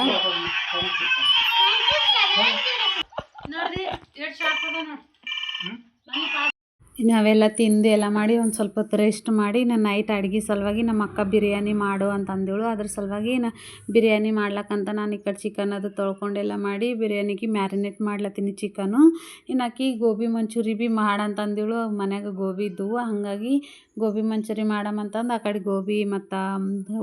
ಇನ್ನು ತಿಂದು ಎಲ್ಲ ಮಾಡಿ ಒಂದು ಸ್ವಲ್ಪ ಹೊತ್ತು ರೆಸ್ಟ್ ಮಾಡಿ ನಾನು ನೈಟ್ ಅಡ್ಗೆ ಸಲುವಾಗಿ ನಮ್ಮ ಅಕ್ಕ ಬಿರಿಯಾನಿ ಮಾಡು ಅಂತ ಅಂದೇಳು ಅದ್ರ ಸಲುವಾಗಿ ನಾ ಬಿರಿಯಾನಿ ಮಾಡ್ಲಕ್ಕಂತ ನಾನು ಈ ಕಡೆ ಚಿಕನ್ ಅದು ತೊಳ್ಕೊಂಡೆಲ್ಲ ಮಾಡಿ ಬಿರಿಯಾನಿಗೆ ಮ್ಯಾರಿನೇಟ್ ಮಾಡ್ಲತ್ತೀನಿ ಚಿಕನು ಇನ್ನು ಅಕ್ಕಿ ಗೋಬಿ ಮಂಚೂರಿ ಭೀ ಮಾಡಂತಂದೇಳು ಮನ್ಯಾಗ ಗೋಬಿ ಇದ್ದವು. ಹಾಗಾಗಿ ಗೋಬಿ ಮಂಚೂರಿ ಮಾಡಮಂತಂದು ಆ ಕಡೆ ಗೋಬಿ ಮತ್ತು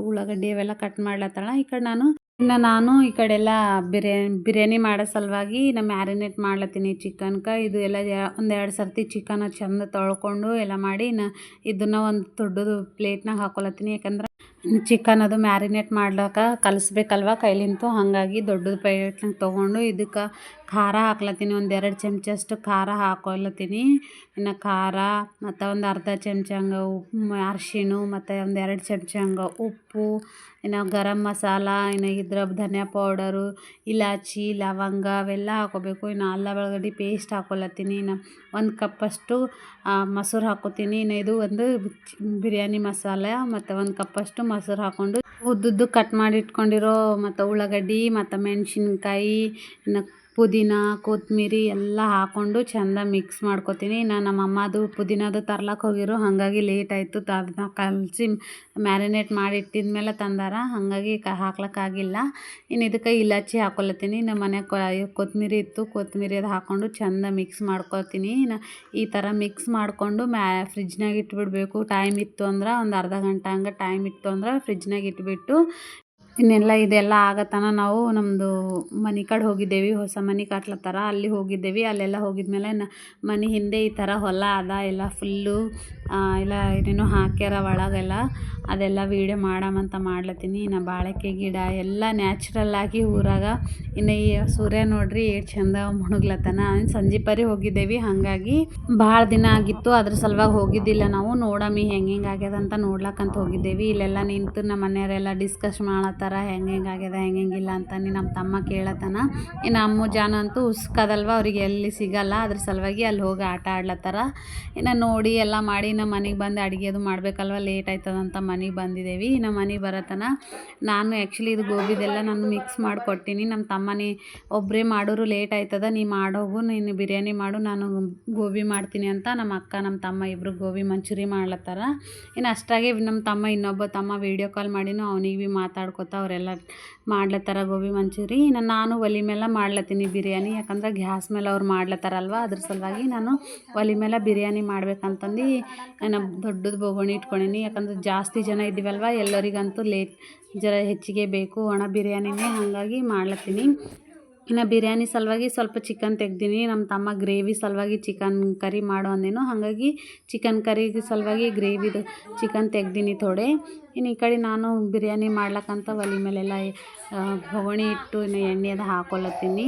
ಉಳ್ಳಾಗಡ್ಡಿ ಅವೆಲ್ಲ ಕಟ್ ಮಾಡ್ಲತ್ತಾಳ. ಈ ಕಡೆ ನಾನು ಇನ್ನು ನಾನು ಈ ಕಡೆ ಎಲ್ಲ ಬಿರಿಯಾನಿ ಬಿರಿಯಾನಿ ಮಾಡೋ ಸಲುವಾಗಿ ನಾ ಮ್ಯಾರಿನೇಟ್ ಮಾಡ್ಲತ್ತೀನಿ ಚಿಕನ್ಕ. ಇದು ಎಲ್ಲ ಒಂದು ಎರಡು ಸರ್ತಿ ಚಿಕನ್ ಚಂದ ತೊಳ್ಕೊಂಡು ಎಲ್ಲ ಮಾಡಿ ನಾ ಇದನ್ನು ಒಂದು ದೊಡ್ಡದು ಪ್ಲೇಟ್ನಾಗ ಹಾಕೊಳತ್ತೀನಿ ಯಾಕಂದ್ರೆ ಚಿಕನ್ ಅದು ಮ್ಯಾರಿನೇಟ್ ಮಾಡ್ಲಾಕ ಕಲಿಸ್ಬೇಕಲ್ವ ಕೈಲಿಂತು. ಹಾಗಾಗಿ ದೊಡ್ಡದು ಪ್ಲೇಟ್ನಾಗ ತೊಗೊಂಡು ಇದಕ್ಕೆ ಖಾರ ಹಾಕ್ಲತ್ತೀನಿ, ಒಂದು ಎರಡು ಚಮಚಷ್ಟು ಖಾರ ಹಾಕೊಳತ್ತೀನಿ ಇನ್ನು ಖಾರ, ಮತ್ತು ಒಂದು ಅರ್ಧ ಚಮಚ ಹಂಗೆ ಉಪ್ಪು ಅರ್ಶಿಣ, ಮತ್ತು ಒಂದು ಎರಡು ಚಮಚ ಹಂಗೆ ಉಪ್ಪು, ಇನ್ನು ಗರಂ ಮಸಾಲ, ಇನ್ನು ಇದ್ರ ಧನಿಯಾ ಪೌಡರು, ಇಲಾಚಿ, ಲವಂಗ ಅವೆಲ್ಲ ಹಾಕೋಬೇಕು. ಇನ್ನು ಅಲ್ಲ ಬೆಳಗಡ್ಡಿ ಪೇಸ್ಟ್ ಹಾಕೊಳ್ಳತ್ತೀನಿ ಇನ್ನು ಒಂದು ಕಪ್ಪಷ್ಟು ಮೊಸರು ಹಾಕೋತೀನಿ. ಇನ್ನು ಇದು ಒಂದು ಬಿರಿಯಾನಿ ಮಸಾಲ, ಮತ್ತು ಒಂದು ಕಪ್ಪಷ್ಟು ಮೊಸರು ಹಾಕ್ಕೊಂಡು ಉದ್ದುದ್ದು ಕಟ್ ಮಾಡಿ ಇಟ್ಕೊಂಡಿರೋ ಮತ್ತು ಉಳ್ಳಾಗಡ್ಡಿ, ಮತ್ತು ಮೆಣಸಿನ್ಕಾಯಿ, ಇನ್ನು ಪುದೀನ ಕೊತ್ತಂಬರಿ ಎಲ್ಲ ಹಾಕ್ಕೊಂಡು ಚೆಂದ ಮಿಕ್ಸ್ ಮಾಡ್ಕೊತೀನಿ. ನಾನು ನಮ್ಮ ಅಮ್ಮದು ಪುದೀನದು ತರ್ಲಕ್ಕೆ ಹೋಗಿರು, ಹಾಗಾಗಿ ಲೇಟ್ ಆಯಿತು. ಅದನ್ನ ಕಲಸಿ ಮ್ಯಾರಿನೇಟ್ ಮಾಡಿ ಇಟ್ಟಿದ್ಮೇಲೆ ತಂದಾರ, ಹಾಗಾಗಿ ಕ ಹಾಕ್ಲಕ್ಕಾಗಿಲ್ಲ ಇನ್ನು ಇದಕ್ಕೆ ಇಲಾಚಿ ಹಾಕೊಳತ್ತೀನಿ ನಮ್ಮ ಮನೆ ಕೊತ್ತಂಬರಿ ಇತ್ತು ಕೊತ್ತಂಬರಿ ಅದು ಹಾಕ್ಕೊಂಡು ಚೆಂದ ಮಿಕ್ಸ್ ಮಾಡ್ಕೊತೀನಿ. ಈ ಥರ ಮಿಕ್ಸ್ ಮಾಡಿಕೊಂಡು ಮ್ಯಾ ಫ್ರಿಜ್ನಾಗ ಇಟ್ಬಿಡಬೇಕು. ಟೈಮ್ ಇತ್ತು ಅಂದ್ರೆ ಒಂದು ಅರ್ಧ ಗಂಟೆ ಹಂಗೆ ಟೈಮ್ ಇತ್ತು ಅಂದ್ರೆ ಫ್ರಿಜ್ನಾಗ ಇಟ್ಬಿಟ್ಟು ಇನ್ನೆಲ್ಲ ಇದೆಲ್ಲ ಆಗತನ ನಾವು ನಮ್ಮದು ಮನೆ ಕಡೆ ಹೋಗಿದ್ದೇವೆ, ಹೊಸ ಮನೆ ಕಟ್ಲತ್ತಾರ. ಅಲ್ಲಿ ಹೋಗಿದ್ದೇವೆ, ಅಲ್ಲೆಲ್ಲ ಹೋಗಿದ್ಮೇಲೆ ನ, ಮನೆ ಹಿಂದೆ ಈ ಥರ ಹೊಲ ಅದ, ಎಲ್ಲ ಫುಲ್ಲು ಎಲ್ಲ ಏನೇನೋ ಹಾಕ್ಯಾರ ಒಳಗೆಲ್ಲ. ಅದೆಲ್ಲ ವೀಡಿಯೋ ಮಾಡಮಂತ ಮಾಡ್ಲತ್ತೀನಿ. ಇನ್ನು ಬಾಳಿಕೆ ಗಿಡ ಎಲ್ಲ ನ್ಯಾಚುರಲ್ ಆಗಿ ಊರಾಗ ಇನ್ನು ಈ ಸೂರ್ಯ ನೋಡ್ರಿ ಎಷ್ಟು ಚಂದ ಮುಣುಗ್ಲತ್ತಾನ. ಸಂಜೆ ಪರಿ ಹೋಗಿದ್ದೇವೆ, ಹಾಗಾಗಿ ಭಾಳ ದಿನ ಆಗಿತ್ತು. ಅದ್ರ ಸಲುವಾಗಿ ಹೋಗಿದ್ದಿಲ್ಲ ನಾವು. ನೋಡಮಿ ಹೆಂಗೆ ಹೆಂಗೆ ಆಗ್ಯದಂತ ನೋಡ್ಲಕ್ಕಂತ ಹೋಗಿದ್ದೇವೆ. ಇಲ್ಲೆಲ್ಲ ನಿಂತು ನಮ್ಮ ಮನೆಯವರೆಲ್ಲ ಡಿಸ್ಕಸ್ ಮಾಡತ್ತಾರ ಹೆಂಗೆ ಹೆಂಗೆ ಆಗ್ಯದ ಹೆಂಗೆ ಹೆಂಗಿಲ್ಲ ಅಂತ ನಮ್ಮ ತಮ್ಮ ಕೇಳತ್ತಾನ ಇನ್ನು ಅಮ್ಮು ಜಾನ ಅಂತೂ ಉಸ್ಕದಲ್ವ, ಅವ್ರಿಗೆ ಎಲ್ಲಿ ಸಿಗಲ್ಲ, ಅದ್ರ ಸಲುವಾಗಿ ಅಲ್ಲಿ ಹೋಗಿ ಆಟ ಆಡ್ಲತ್ತಾರ. ಇನ್ನು ನೋಡಿ ಎಲ್ಲ ಮಾಡಿ ನಮ್ಮ ಮನೆಗೆ ಬಂದು ಅಡುಗೆ ಅದು ಮಾಡಬೇಕಲ್ವ ಲೇಟ್ ಆಯ್ತದಂತ ಮನೆಗೆ ಬಂದಿದ್ದೇವೆ ನಮ್ಮ ಮನೆಗೆ ಬರತನ. ನಾನು ಆ್ಯಕ್ಚುಲಿ ಇದು ಗೋಬಿದೆಲ್ಲ ನಾನು ಮಿಕ್ಸ್ ಮಾಡಿಕೊಟ್ಟಿನಿ ನಮ್ಮ ತಮ್ಮನೇ ಒಬ್ಬರೇ ಮಾಡೋರು ಲೇಟ್ ಆಯ್ತದ, ನೀ ಮಾಡೋಗು, ನೀನು ಬಿರಿಯಾನಿ ಮಾಡು, ನಾನು ಗೋಬಿ ಮಾಡ್ತೀನಿ ಅಂತ ನಮ್ಮ ಅಕ್ಕ, ನಮ್ಮ ತಮ್ಮ ಇಬ್ಬರು ಗೋಬಿ ಮಂಚೂರಿ ಮಾಡ್ಲತ್ತಾರ. ಇನ್ನು ಅಷ್ಟಾಗೆ ನಮ್ಮ ತಮ್ಮ ಇನ್ನೊಬ್ಬ ತಮ್ಮ ವೀಡಿಯೋ ಕಾಲ್ ಮಾಡಿನೂ, ಅವನಿಗೆ ಭೀ ಮಾತಾಡ್ಕೊತ ಅವರೆಲ್ಲ ಮಾಡ್ಲತ್ತಾರ ಗೋಬಿ ಮಂಚೂರಿ. ನಾನು ನಾನು ಒಲೆ ಮೇಲೆ ಮಾಡ್ಲತ್ತೀನಿ ಬಿರಿಯಾನಿ. ಯಾಕಂದ್ರೆ ಗ್ಯಾಸ್ ಮೇಲೆ ಅವ್ರು ಮಾಡ್ಲತ್ತಾರಲ್ವ? ಅದ್ರ ಸಲುವಾಗಿ ನಾನು ಒಲೆ ಮೇಲೆ ಬಿರಿಯಾನಿ ಮಾಡ್ಬೇಕಂತಂದು ನಾನು ದೊಡ್ಡದು ಬೋಗಣಿ ಇಟ್ಕೊಂಡೀನಿ. ಯಾಕಂದ್ರೆ ಜಾಸ್ತಿ ಜನ ಇದ್ದೀವಲ್ವ? ಎಲ್ಲರಿಗಂತೂ ಲೇಟ್ ಜರ ಹೆಚ್ಚಿಗೆ ಬೇಕು. ಒಣ ಬಿರಿಯಾನಿನೇ ಹಾಗಾಗಿ ಮಾಡ್ಲತ್ತೀನಿ. ಇನ್ನು ಬಿರಿಯಾನಿ ಸಲುವಾಗಿ ಸ್ವಲ್ಪ ಚಿಕನ್ ತೆಗ್ದೀನಿ. ನಮ್ಮ ತಮ್ಮ ಗ್ರೇವಿ ಸಲುವಾಗಿ ಚಿಕನ್ ಕರಿ ಮಾಡು ಅಂದೇನು, ಹಾಗಾಗಿ ಚಿಕನ್ ಕರಿ ಸಲುವಾಗಿ ಗ್ರೇವಿದು ಚಿಕನ್ ತೆಗ್ದೀನಿ ಥೋಡೆ. ಇನ್ನು ಈ ಕಡೆ ನಾನು ಬಿರಿಯಾನಿ ಮಾಡ್ಲಕ್ಕಂತ ಒಲೆ ಮೇಲೆಲ್ಲ ಬೊಗಣಿ ಇಟ್ಟು ಇನ್ನು ಎಣ್ಣೆ ಅದು ಹಾಕೊಳತ್ತೀನಿ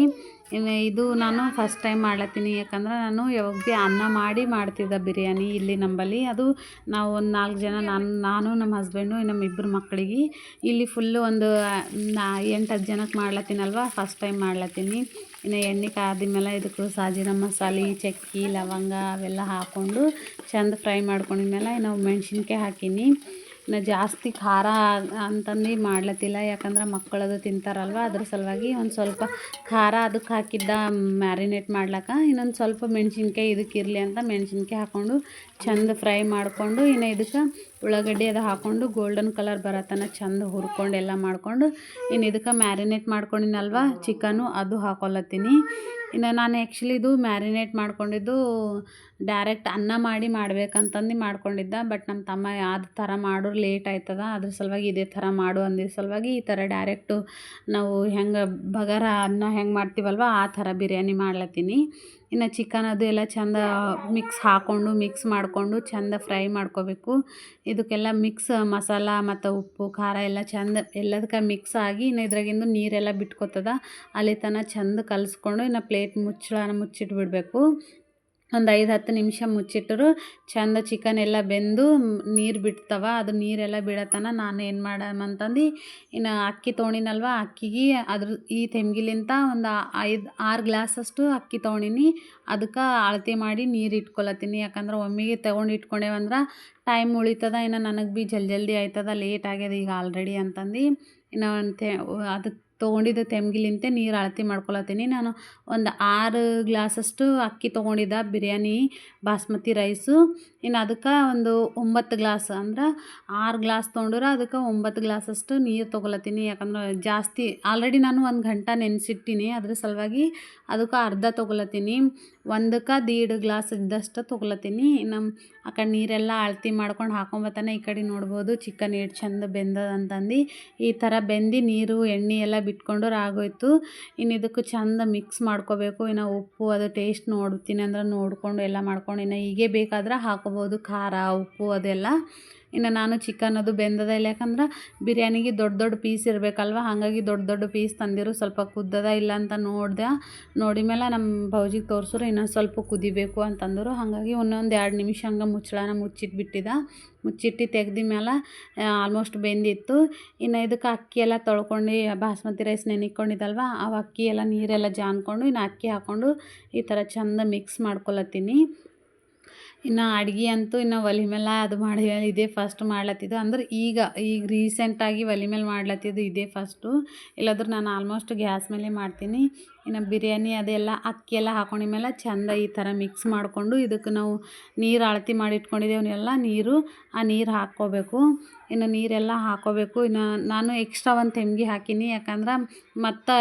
ಇದು ನಾನು ಫಸ್ಟ್ ಟೈಮ್ ಮಾಡ್ಲತ್ತೀನಿ. ಯಾಕಂದ್ರೆ ನಾನು ಯಾವಾಗ ಭೀ ಅನ್ನ ಮಾಡಿ ಮಾಡ್ತಿದ್ದೆ ಬಿರಿಯಾನಿ ಇಲ್ಲಿ ನಂಬಲ್ಲಿ. ಅದು ನಾವು ಒಂದು ನಾಲ್ಕು ಜನ ನಾನು ನಾನು ನಮ್ಮ ಹಸ್ಬೆಂಡು ನಮ್ಮ ಇಬ್ಬರು ಮಕ್ಕಳಿಗೆ ಇಲ್ಲಿ ಫುಲ್ಲು ಒಂದು, ನಾ ಎಂಟು, ಹತ್ತು ಜನಕ್ಕೆ ಮಾಡ್ಲತ್ತೀನಲ್ವ? First time ಮಾಡ್ಲತ್ತೀನಿ. ಇನ್ನು ಎಣ್ಣೆ ಕಾದ ಮೇಲೆ ಇದಕ್ಕೆ ಸಾಜಿನ ಮಸಾಲೆ, ಚಕ್ಕಿ, ಲವಂಗ ಅವೆಲ್ಲ ಹಾಕ್ಕೊಂಡು ಚೆಂದ ಫ್ರೈ ಮಾಡ್ಕೊಂಡಿದ್ಮೇಲೆ ನಾವು ಮೆಣಸಿನ್ಕಾಯಿ ಹಾಕೀನಿ. ಇನ್ನು ಜಾಸ್ತಿ ಖಾರ ಅಂತಂದು ಮಾಡ್ಲತ್ತಿಲ್ಲ, ಯಾಕಂದ್ರೆ ಮಕ್ಕಳದು ತಿಂತಾರಲ್ವ, ಅದ್ರ ಸಲುವಾಗಿ ಒಂದು ಸ್ವಲ್ಪ ಖಾರ ಅದಕ್ಕೆ ಹಾಕಿದ್ದ ಮ್ಯಾರಿನೇಟ್ ಮಾಡ್ಲಕ್ಕ, ಇನ್ನೊಂದು ಸ್ವಲ್ಪ ಮೆಣಸಿನ್ಕಾಯಿ ಇದಕ್ಕೆ ಇರಲಿ ಅಂತ ಮೆಣಸಿನ್ಕಾಯಿ ಹಾಕ್ಕೊಂಡು ಚೆಂದ ಫ್ರೈ ಮಾಡಿಕೊಂಡು, ಇನ್ನು ಇದಕ್ಕೆ ಉಳ್ಳಾಗಡ್ಡಿ ಅದು ಹಾಕ್ಕೊಂಡು ಗೋಲ್ಡನ್ ಕಲರ್ ಬರತನ ಚೆಂದ ಹುರ್ಕೊಂಡು ಎಲ್ಲ ಮಾಡಿಕೊಂಡು, ಇನ್ನು ಇದಕ್ಕೆ ಮ್ಯಾರಿನೇಟ್ ಮಾಡ್ಕೊಂಡಿನಲ್ವ ಚಿಕನು ಅದು ಹಾಕೊಳತ್ತೀನಿ ಇನ್ನು ನಾನು ಆ್ಯಕ್ಚುಲಿ ಇದು ಮ್ಯಾರಿನೇಟ್ ಮಾಡ್ಕೊಂಡಿದ್ದು ಡೈರೆಕ್ಟ್ ಅನ್ನ ಮಾಡಿ ಮಾಡ್ಬೇಕಂತಂದು ಮಾಡ್ಕೊಂಡಿದ್ದೆ ಬಟ್ ನಮ್ಮ ತಮ್ಮ ಯಾವ್ದು ಥರ ಮಾಡೋರು ಲೇಟ್ ಆಯ್ತದ, ಅದ್ರ ಸಲುವಾಗಿ ಇದೇ ಥರ ಮಾಡು ಅಂದಿದ್ದ ಸಲುವಾಗಿ ಈ ಥರ ಡೈರೆಕ್ಟು ನಾವು ಹೆಂಗೆ ಬಗಾರ ಅನ್ನ ಹೆಂಗೆ ಮಾಡ್ತೀವಲ್ವ ಆ ಥರ ಬಿರಿಯಾನಿ ಮಾಡ್ಲತ್ತೀನಿ. ಇನ್ನು ಚಿಕನ್ ಅದು ಎಲ್ಲ ಚಂದ ಮಿಕ್ಸ್ ಹಾಕ್ಕೊಂಡು ಮಿಕ್ಸ್ ಮಾಡಿಕೊಂಡು ಚಂದ ಫ್ರೈ ಮಾಡ್ಕೋಬೇಕು. ಇದಕ್ಕೆಲ್ಲ ಮಿಕ್ಸ್ ಮಸಾಲ ಮತ್ತು ಉಪ್ಪು, ಖಾರ ಎಲ್ಲ ಚಂದ ಎಲ್ಲದಕ್ಕೆ ಮಿಕ್ಸ್ ಆಗಿ ಇನ್ನು ಇದ್ರಾಗಿಂದು ನೀರೆಲ್ಲ ಬಿಟ್ಕೊತದ. ಅಲ್ಲಿ ತನಕ ಚಂದ ಕಲಿಸ್ಕೊಂಡು ಇನ್ನು ಪ್ಲೇಟ್ ಮುಚ್ಚಳ ಮುಚ್ಚಿಟ್ಬಿಡಬೇಕು. ಒಂದು ಐದು ಹತ್ತು ನಿಮಿಷ ಮುಚ್ಚಿಟ್ಟರು, ಚಂದ ಚಿಕನ್ ಎಲ್ಲ ಬೆಂದು ನೀರು ಬಿಡ್ತವ, ಅದು ನೀರೆಲ್ಲ ಬಿಡತನ ನಾನು ಏನು ಮಾಡಮಂತಂದು ಇನ್ನು ಅಕ್ಕಿ ತೊಗೊಂಡಿನಲ್ವ ಅಕ್ಕಿಗೆ ಅದ್ರ ಈ ತೆಮ್ಗಿಲಿಂತ ಒಂದು ಐದು, ಆರು ಗ್ಲಾಸಷ್ಟು ಅಕ್ಕಿ ತೊಗೊಂಡಿನಿ ಅದಕ್ಕೆ ಅಳತೆ ಮಾಡಿ ನೀರು ಇಟ್ಕೊಳತ್ತೀನಿ, ಯಾಕಂದ್ರೆ ಒಮ್ಮೆಗೆ ತೊಗೊಂಡು ಇಟ್ಕೊಂಡೇವಂದ್ರೆ ಟೈಮ್ ಉಳಿತದ, ಇನ್ನು ನನಗೆ ಭೀ ಜಲ್ದಿ ಜಲ್ದಿ ಆಯ್ತದ ಲೇಟ್ ಆಗ್ಯದ ಈಗ ಆಲ್ರೆಡಿ ಅಂತಂದು, ಇನ್ನು ಒಂದು ಅದಕ್ಕೆ ತೊಗೊಂಡಿದ್ದ ತೆಮ್ಗಿಲಿಂತ ನೀರು ಅಳತೆ ಮಾಡ್ಕೊಳತ್ತೀನಿ. ನಾನು ಒಂದು ಆರು ಗ್ಲಾಸಷ್ಟು ಅಕ್ಕಿ ತೊಗೊಂಡಿದ್ದ ಬಿರಿಯಾನಿ, ಬಾಸ್ಮತಿ ರೈಸು. ಇನ್ನು ಅದಕ್ಕೆ ಒಂದು ಒಂಬತ್ತು ಗ್ಲಾಸ್ ಅಂದ್ರೆ ಆರು ಗ್ಲಾಸ್ ತೊಗೊಂಡ್ರೆ ಅದಕ್ಕೆ ಒಂಬತ್ತು ಗ್ಲಾಸಷ್ಟು ನೀರು ತೊಗೊಳತ್ತೀನಿ ಯಾಕಂದ್ರೆ ಜಾಸ್ತಿ, ಆಲ್ರೆಡಿ ನಾನು ಒಂದು ಗಂಟೆ ನೆನೆಸಿಟ್ಟಿನಿ. ಅದ್ರ ಸಲುವಾಗಿ ಅದಕ್ಕೆ ಅರ್ಧ ತೊಗೊಳತ್ತೀನಿ ಒಂದಕ್ಕೆ ದೀಡ್ ಗ್ಲಾಸ್ ಇದ್ದಷ್ಟು ತೊಗೊಳತ್ತೀನಿ ನಮ್ಮ ಆ ಕಡೆ ನೀರೆಲ್ಲ ಅಳತಿ ಮಾಡ್ಕೊಂಡು ಹಾಕೊಂಬತ್ತಾನೆ ಈ ಕಡೆ ನೋಡ್ಬೋದು ಚಿಕನ್ ಎಷ್ಟು ಚಂದ ಬೆಂದದಂತಂದು ಈ ಥರ ಬೆಂದು ನೀರು, ಎಣ್ಣೆ ಎಲ್ಲ ಬಿಟ್ಕೊಂಡು ರಾಗೋಯ್ತು. ಇನ್ನು ಇದಕ್ಕೆ ಚಂದ ಮಿಕ್ಸ್ ಮಾಡ್ಕೋಬೇಕು. ಇನ್ನು ಉಪ್ಪು ಅದು ಟೇಸ್ಟ್ ನೋಡ್ತೀನಿ ಅಂದ್ರೆ ನೋಡಿಕೊಂಡು ಎಲ್ಲ ಮಾಡ್ಕೊಂಡು ಇನ್ನು ಹೀಗೆ ಬೇಕಾದ್ರೆ ಹಾಕೋಬೋದು. ಖಾರ, ಉಪ್ಪು ಅದೆಲ್ಲ. ಇನ್ನು ನಾನು ಚಿಕನ್ ಅದು ಬೆಂದದ ಇಲ್ಲ. ಯಾಕಂದ್ರೆ ಬಿರಿಯಾನಿಗೆ ದೊಡ್ಡ ದೊಡ್ಡ ಪೀಸ್ ಇರಬೇಕಲ್ವ? ಹಾಗಾಗಿ ದೊಡ್ಡ ದೊಡ್ಡ ಪೀಸ್ ತಂದಿರು, ಸ್ವಲ್ಪ ಕುದ್ದದ ಇಲ್ಲ ಅಂತ ನೋಡಿದೆ. ನೋಡಿ ಮೇಲೆ ನಮ್ಮ ಭೌಜಿಗೆ ತೋರಿಸ್ರು ಇನ್ನೊಂದು ಸ್ವಲ್ಪ ಕುದಿಬೇಕು ಅಂತಂದರು. ಹಾಗಾಗಿ ಒಂದೊಂದು ಎರಡು ನಿಮಿಷ ಹಂಗೆ ಮುಚ್ಚಳನ ಮುಚ್ಚಿಟ್ಬಿಟ್ಟಿದ ಮುಚ್ಚಿಟ್ಟು ತೆಗ್ದ ಮೇಲೆ ಆಲ್ಮೋಸ್ಟ್ ಬೆಂದಿತ್ತು. ಇನ್ನು ಇದಕ್ಕೆ ಅಕ್ಕಿ ಎಲ್ಲ ತೊಳ್ಕೊಂಡು, ಬಾಸ್ಮತಿ ರೈಸ್ ನೆನಿಕೊಂಡಿದ್ದಲ್ವ ಆ ಅಕ್ಕಿ ಎಲ್ಲ ನೀರೆಲ್ಲ ಜಾನ್ಕೊಂಡು, ಇನ್ನು ಅಕ್ಕಿ ಹಾಕ್ಕೊಂಡು ಈ ಥರ ಚಂದ ಮಿಕ್ಸ್ ಮಾಡ್ಕೊಳತ್ತೀನಿ ಇನ್ನು ಅಡ್ಗೆ ಅಂತೂ ಇನ್ನು ಒಲೆ ಮೇಲೆ ಅದು ಮಾಡಿ ಇದೇ ಫಸ್ಟ್ ಮಾಡ್ಲತ್ತಿದ್ದು. ಅಂದ್ರೆ ಈಗ ಈಗ ರೀಸೆಂಟಾಗಿ ಒಲೆ ಮೇಲೆ ಮಾಡ್ಲತ್ತಿದ್ದು ಇದೇ ಫಸ್ಟು ಇಲ್ಲಾಂದ್ರೆ ನಾನು ಆಲ್ಮೋಸ್ಟ್ ಗ್ಯಾಸ್ ಮೇಲೆ ಮಾಡ್ತೀನಿ. ಇನ್ನು ಬಿರಿಯಾನಿ ಅದೆಲ್ಲ ಅಕ್ಕಿ ಎಲ್ಲ ಹಾಕೊಂಡಿದ್ಮೇಲೆ ಚೆಂದ ಈ ಥರ ಮಿಕ್ಸ್ ಮಾಡಿಕೊಂಡು ಇದಕ್ಕೆ ನಾವು ನೀರು ಅಳತಿ ಮಾಡಿ ಇಟ್ಕೊಂಡಿದ್ದೇವನ್ನೆಲ್ಲ ನೀರು, ಆ ನೀರು ಹಾಕ್ಕೋಬೇಕು. ಇನ್ನು ನೀರೆಲ್ಲ ಹಾಕ್ಕೋಬೇಕು. ಇನ್ನು ನಾನು ಎಕ್ಸ್ಟ್ರಾ ಒಂದು ತೆಂಗಿ ಹಾಕೀನಿ. ಯಾಕಂದ್ರೆ ಮತ್ತು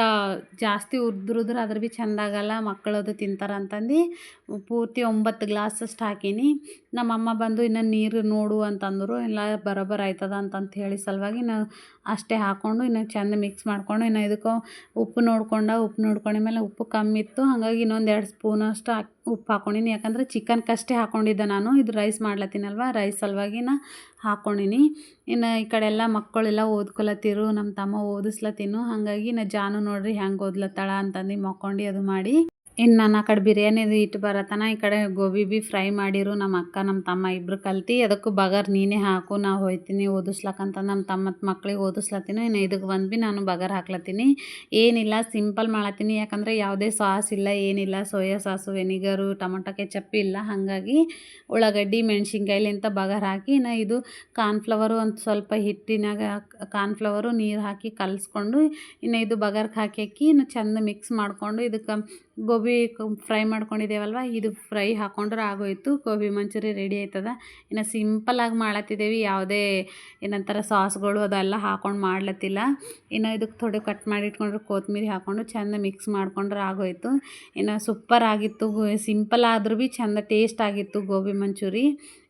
ಜಾಸ್ತಿ ಉದ್ರುದ್ರೆ ಅದ್ರ ಭೀ ಚೆಂದ ಆಗಲ್ಲ ಮಕ್ಕಳು ಅದು ತಿಂತಾರೆ ಅಂತಂದು ಪೂರ್ತಿ ಒಂಬತ್ತು ಗ್ಲಾಸಷ್ಟು ಹಾಕೀನಿ. ನಮ್ಮಮ್ಮ ಬಂದು ಇನ್ನು ನೀರು ನೋಡು ಅಂತಂದರು, ಇಲ್ಲ ಬರೋಬ್ಬರ ಆಯ್ತದ ಅಂತಂತ ಹೇಳಿ ಸಲುವಾಗಿ ನಾವು ಅಷ್ಟೇ ಹಾಕ್ಕೊಂಡು ಇನ್ನು ಚೆಂದ ಮಿಕ್ಸ್ ಮಾಡಿಕೊಂಡು ಇನ್ನು ಇದಕ್ಕೆ ಉಪ್ಪು ನೋಡ್ಕೊಂಡು, ಉಪ್ಪು ನೋಡ್ಕೊಂಡಿದ್ಮೇಲೆ ಉಪ್ಪು ಕಮ್ಮಿ ಇತ್ತು. ಹಾಗಾಗಿ ಇನ್ನೊಂದು ಎರಡು ಸ್ಪೂನಷ್ಟು ಹಾಕಿ, ಉಪ್ಪು ಹಾಕೊಂಡಿನಿ. ಯಾಕಂದ್ರೆ ಚಿಕನ್ಕಷ್ಟೇ ಹಾಕ್ಕೊಂಡಿದ್ದೆ ನಾನು. ಇದು ರೈಸ್ ಮಾಡ್ಲತ್ತೀನಲ್ವ? ರೈಸ್ ಸಲುವಾಗಿ ನಾ ಹಾಕ್ಕೊಂಡಿನಿ ಇನ್ನು ಈ ಕಡೆ ಎಲ್ಲ ಮಕ್ಕಳೆಲ್ಲ ಓದ್ಕೊಳತ್ತಿರು ನಮ್ಮ ತಮ್ಮ ಓದಿಸ್ಲತ್ತೀನು. ಹಾಗಾಗಿ ನಾ ಜಾನು ನೋಡ್ರಿ ಹೆಂಗೆ ಓದ್ಲತ್ತಾಳ ಅಂತಂದು ಮಕ್ಕೊಂಡು ಅದು ಮಾಡಿ. ಇನ್ನು ನಾನು ಆ ಕಡೆ ಬಿರಿಯಾನಿದು ಹಿಟ್ಟು ಬರತನ, ಈ ಕಡೆ ಗೋಬಿ ಬಿ ಫ್ರೈ ಮಾಡಿರು, ನಮ್ಮ ಅಕ್ಕ, ನಮ್ಮ ತಮ್ಮ ಇಬ್ಬರು ಕಲ್ತು, ಅದಕ್ಕೂ ಬಗಾರ್ ನೀನೇ ಹಾಕು ನಾ ಹೋಯ್ತೀನಿ ಓದಿಸ್ಲಕ್ಕಂತ ನಮ್ಮ ತಮ್ಮ ಮಕ್ಳಿಗೆ ಓದಿಸ್ಲತ್ತೀನಿ, ಇನ್ನು ಇದಕ್ಕೆ ಬಂದು ಭೀ ನಾನು ಬಗಾರ್ ಹಾಕ್ಲತ್ತೀನಿ. ಏನಿಲ್ಲ, ಸಿಂಪಲ್ ಮಾಡತ್ತೀನಿ, ಯಾಕಂದರೆ ಯಾವುದೇ ಸಾಸ್ ಇಲ್ಲ, ಏನಿಲ್ಲ, soya sauce, vinegar, tomato ketchup ಇಲ್ಲ, ಹಾಗಾಗಿ ಉಳ್ಳಾಗಡ್ಡಿ ಮೆಣಸಿನ್ಕಾಯಿಲಿಂತ ಬಗಾರ್ ಹಾಕಿ, ಇನ್ನು ಇದು ಕಾರ್ನ್ಫ್ಲವರು ಒಂದು ಸ್ವಲ್ಪ ಹಿಟ್ಟಿನಾಗ ಕಾರ್ನ್ಫ್ಲವರು ನೀರು ಹಾಕಿ ಕಲಿಸ್ಕೊಂಡು, ಇನ್ನು ಇದು ಬಗಾರ್ಗೆ ಹಾಕಿ ಹಾಕಿ, ಇನ್ನು ಚೆಂದ ಮಿಕ್ಸ್ ಮಾಡಿಕೊಂಡು, ಇದಕ್ಕೆ ಗೋಬಿ ಫ್ರೈ ಮಾಡ್ಕೊಂಡಿದ್ದೇವಲ್ವ? ಇದು ಫ್ರೈ ಹಾಕೊಂಡ್ರೆ ಆಗೋಯ್ತು. ಗೋಬಿ ಮಂಚೂರಿ ರೆಡಿ ಆಯ್ತದ. ಇನ್ನು ಸಿಂಪಲಾಗಿ ಮಾಡ್ಲತ್ತಿದ್ದೇವೆ ಯಾವುದೇ ಏನಂತಾರೆ ಸಾಸ್ಗಳು ಅದೆಲ್ಲ ಹಾಕೊಂಡು ಮಾಡ್ಲತ್ತಿಲ್ಲ. ಇನ್ನು ಇದಕ್ಕೆ ಥೋಡೆ ಕಟ್ ಮಾಡಿ ಇಟ್ಕೊಂಡ್ರೆ ಕೊತ್ತಂಬರಿ ಹಾಕ್ಕೊಂಡು ಚೆಂದ ಮಿಕ್ಸ್ ಮಾಡ್ಕೊಂಡ್ರೆ ಆಗೋಯ್ತು. ಇನ್ನು ಸೂಪರ್ ಆಗಿತ್ತು. ಸಿಂಪಲ್ ಆದ್ರೂ ಭೀ ಚೆಂದ ಟೇಸ್ಟ್ ಆಗಿತ್ತು ಗೋಬಿ ಮಂಚೂರಿ.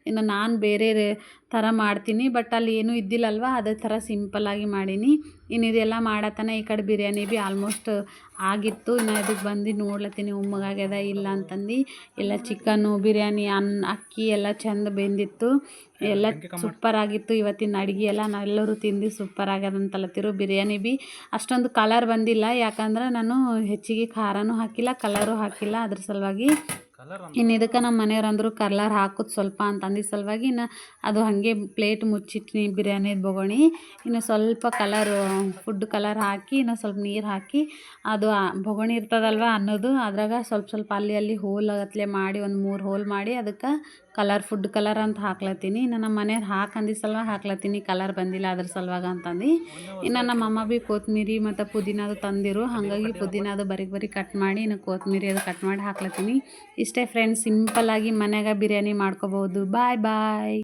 ಇನ್ನು ನಾನು ಬೇರೆ ಥರ ಮಾಡ್ತೀನಿ ಬಟ್ ಅಲ್ಲಿ ಏನೂ ಇದ್ದಿಲ್ಲಲ್ವ? ಅದೇ ಥರ ಸಿಂಪಲ್ಲಾಗಿ ಮಾಡೀನಿ. ಇನ್ನು ಇದೆಲ್ಲ ಮಾಡತನ ಈ ಕಡೆ ಬಿರಿಯಾನಿ ಭೀ ಆಲ್ಮೋಸ್ಟ್ ಆಗಿತ್ತು. ಇನ್ನು ಇದಕ್ಕೆ ಬಂದು ನೋಡ್ಲತ್ತೀನಿ ಉಮ್ಮಗಾಗ್ಯದ ಇಲ್ಲ ಅಂತಂದು. ಎಲ್ಲ ಚಿಕನ್ನು ಬಿರಿಯಾನಿ ಅನ್ನ ಅಕ್ಕಿ ಎಲ್ಲ ಚೆಂದ ಬೆಂದಿತ್ತು. ಎಲ್ಲ ಸೂಪರ್ ಆಗಿತ್ತು. ಇವತ್ತಿನ ಅಡುಗೆ ಎಲ್ಲ ನಾವೆಲ್ಲರೂ ತಿಂದು ಸೂಪರ್ ಆಗ್ಯದ ಅಂತಲತ್ತಿರು ಬಿರಿಯಾನಿ ಭೀ ಅಷ್ಟೊಂದು ಕಲರ್ ಬಂದಿಲ್ಲ. ಯಾಕಂದ್ರೆ ನಾನು ಹೆಚ್ಚಿಗೆ ಖಾರನೂ ಹಾಕಿಲ್ಲ ಕಲರು ಹಾಕಿಲ್ಲ. ಅದ್ರ ಸಲುವಾಗಿ ಇನ್ನು ಇದಕ್ಕೆ ನಮ್ಮ ಅಂದರು ಕಲರ್ ಹಾಕೋದು ಸ್ವಲ್ಪ ಅಂತಂದು ಸಲುವಾಗಿ ಇನ್ನು ಅದು ಹಾಗೆ ಪ್ಲೇಟ್ ಮುಚ್ಚಿಟ್ನಿ ಬಿರಿಯಾನಿ ಬೊಗಣಿ. ಇನ್ನು ಸ್ವಲ್ಪ ಕಲರ್, ಫುಡ್ ಕಲರ್ ಹಾಕಿ, ಇನ್ನು ಸ್ವಲ್ಪ ನೀರು ಹಾಕಿ, ಅದು ಬೊಗಣಿ ಇರ್ತದಲ್ವ ಅನ್ನೋದು, ಅದ್ರಾಗ ಸ್ವಲ್ಪ ಸ್ವಲ್ಪ ಅಲ್ಲಿ ಅಲ್ಲಿ ಹೋಲ್ ಆಗತ್ಲೆ ಮಾಡಿ ಒಂದು ಮೂರು ಹೋಲ್ ಮಾಡಿ ಅದಕ್ಕೆ ಕಲರ್ ಫುಡ್ ಕಲರ್ ಅಂತ ಹಾಕ್ಲತ್ತೀನಿ. ಇನ್ನು ನಮ್ಮ ಮನೆಯವ್ರು ಹಾಕಂದಿ ಸಲುವಾಗ ಹಾಕ್ಲತ್ತೀನಿ. ಕಲರ್ ಬಂದಿಲ್ಲ ಅದ್ರ ಸಲುವಾಗ ಅಂತಂದು. ಇನ್ನು ನಮ್ಮ ಅಮ್ಮ ಭೀ ಕೊತ್ತಂಬರಿ ಮತ್ತು ಪುದೀನದು ತಂದಿರು. ಹಾಗಾಗಿ ಪುದೀನದು ಬರೀ ಬರೀ ಕಟ್ ಮಾಡಿ ಇನ್ನು ಕೊತ್ತಂಬರಿ ಅದು ಕಟ್ ಮಾಡಿ ಹಾಕ್ಲತ್ತೀನಿ. ಇಷ್ಟೇ ಫ್ರೆಂಡ್ಸ್ ಸಿಂಪಲ್ಲಾಗಿ ಮನೆಯಾಗ ಬಿರಿಯಾನಿ ಮಾಡ್ಕೋಬೋದು. ಬಾಯ್ ಬಾಯ್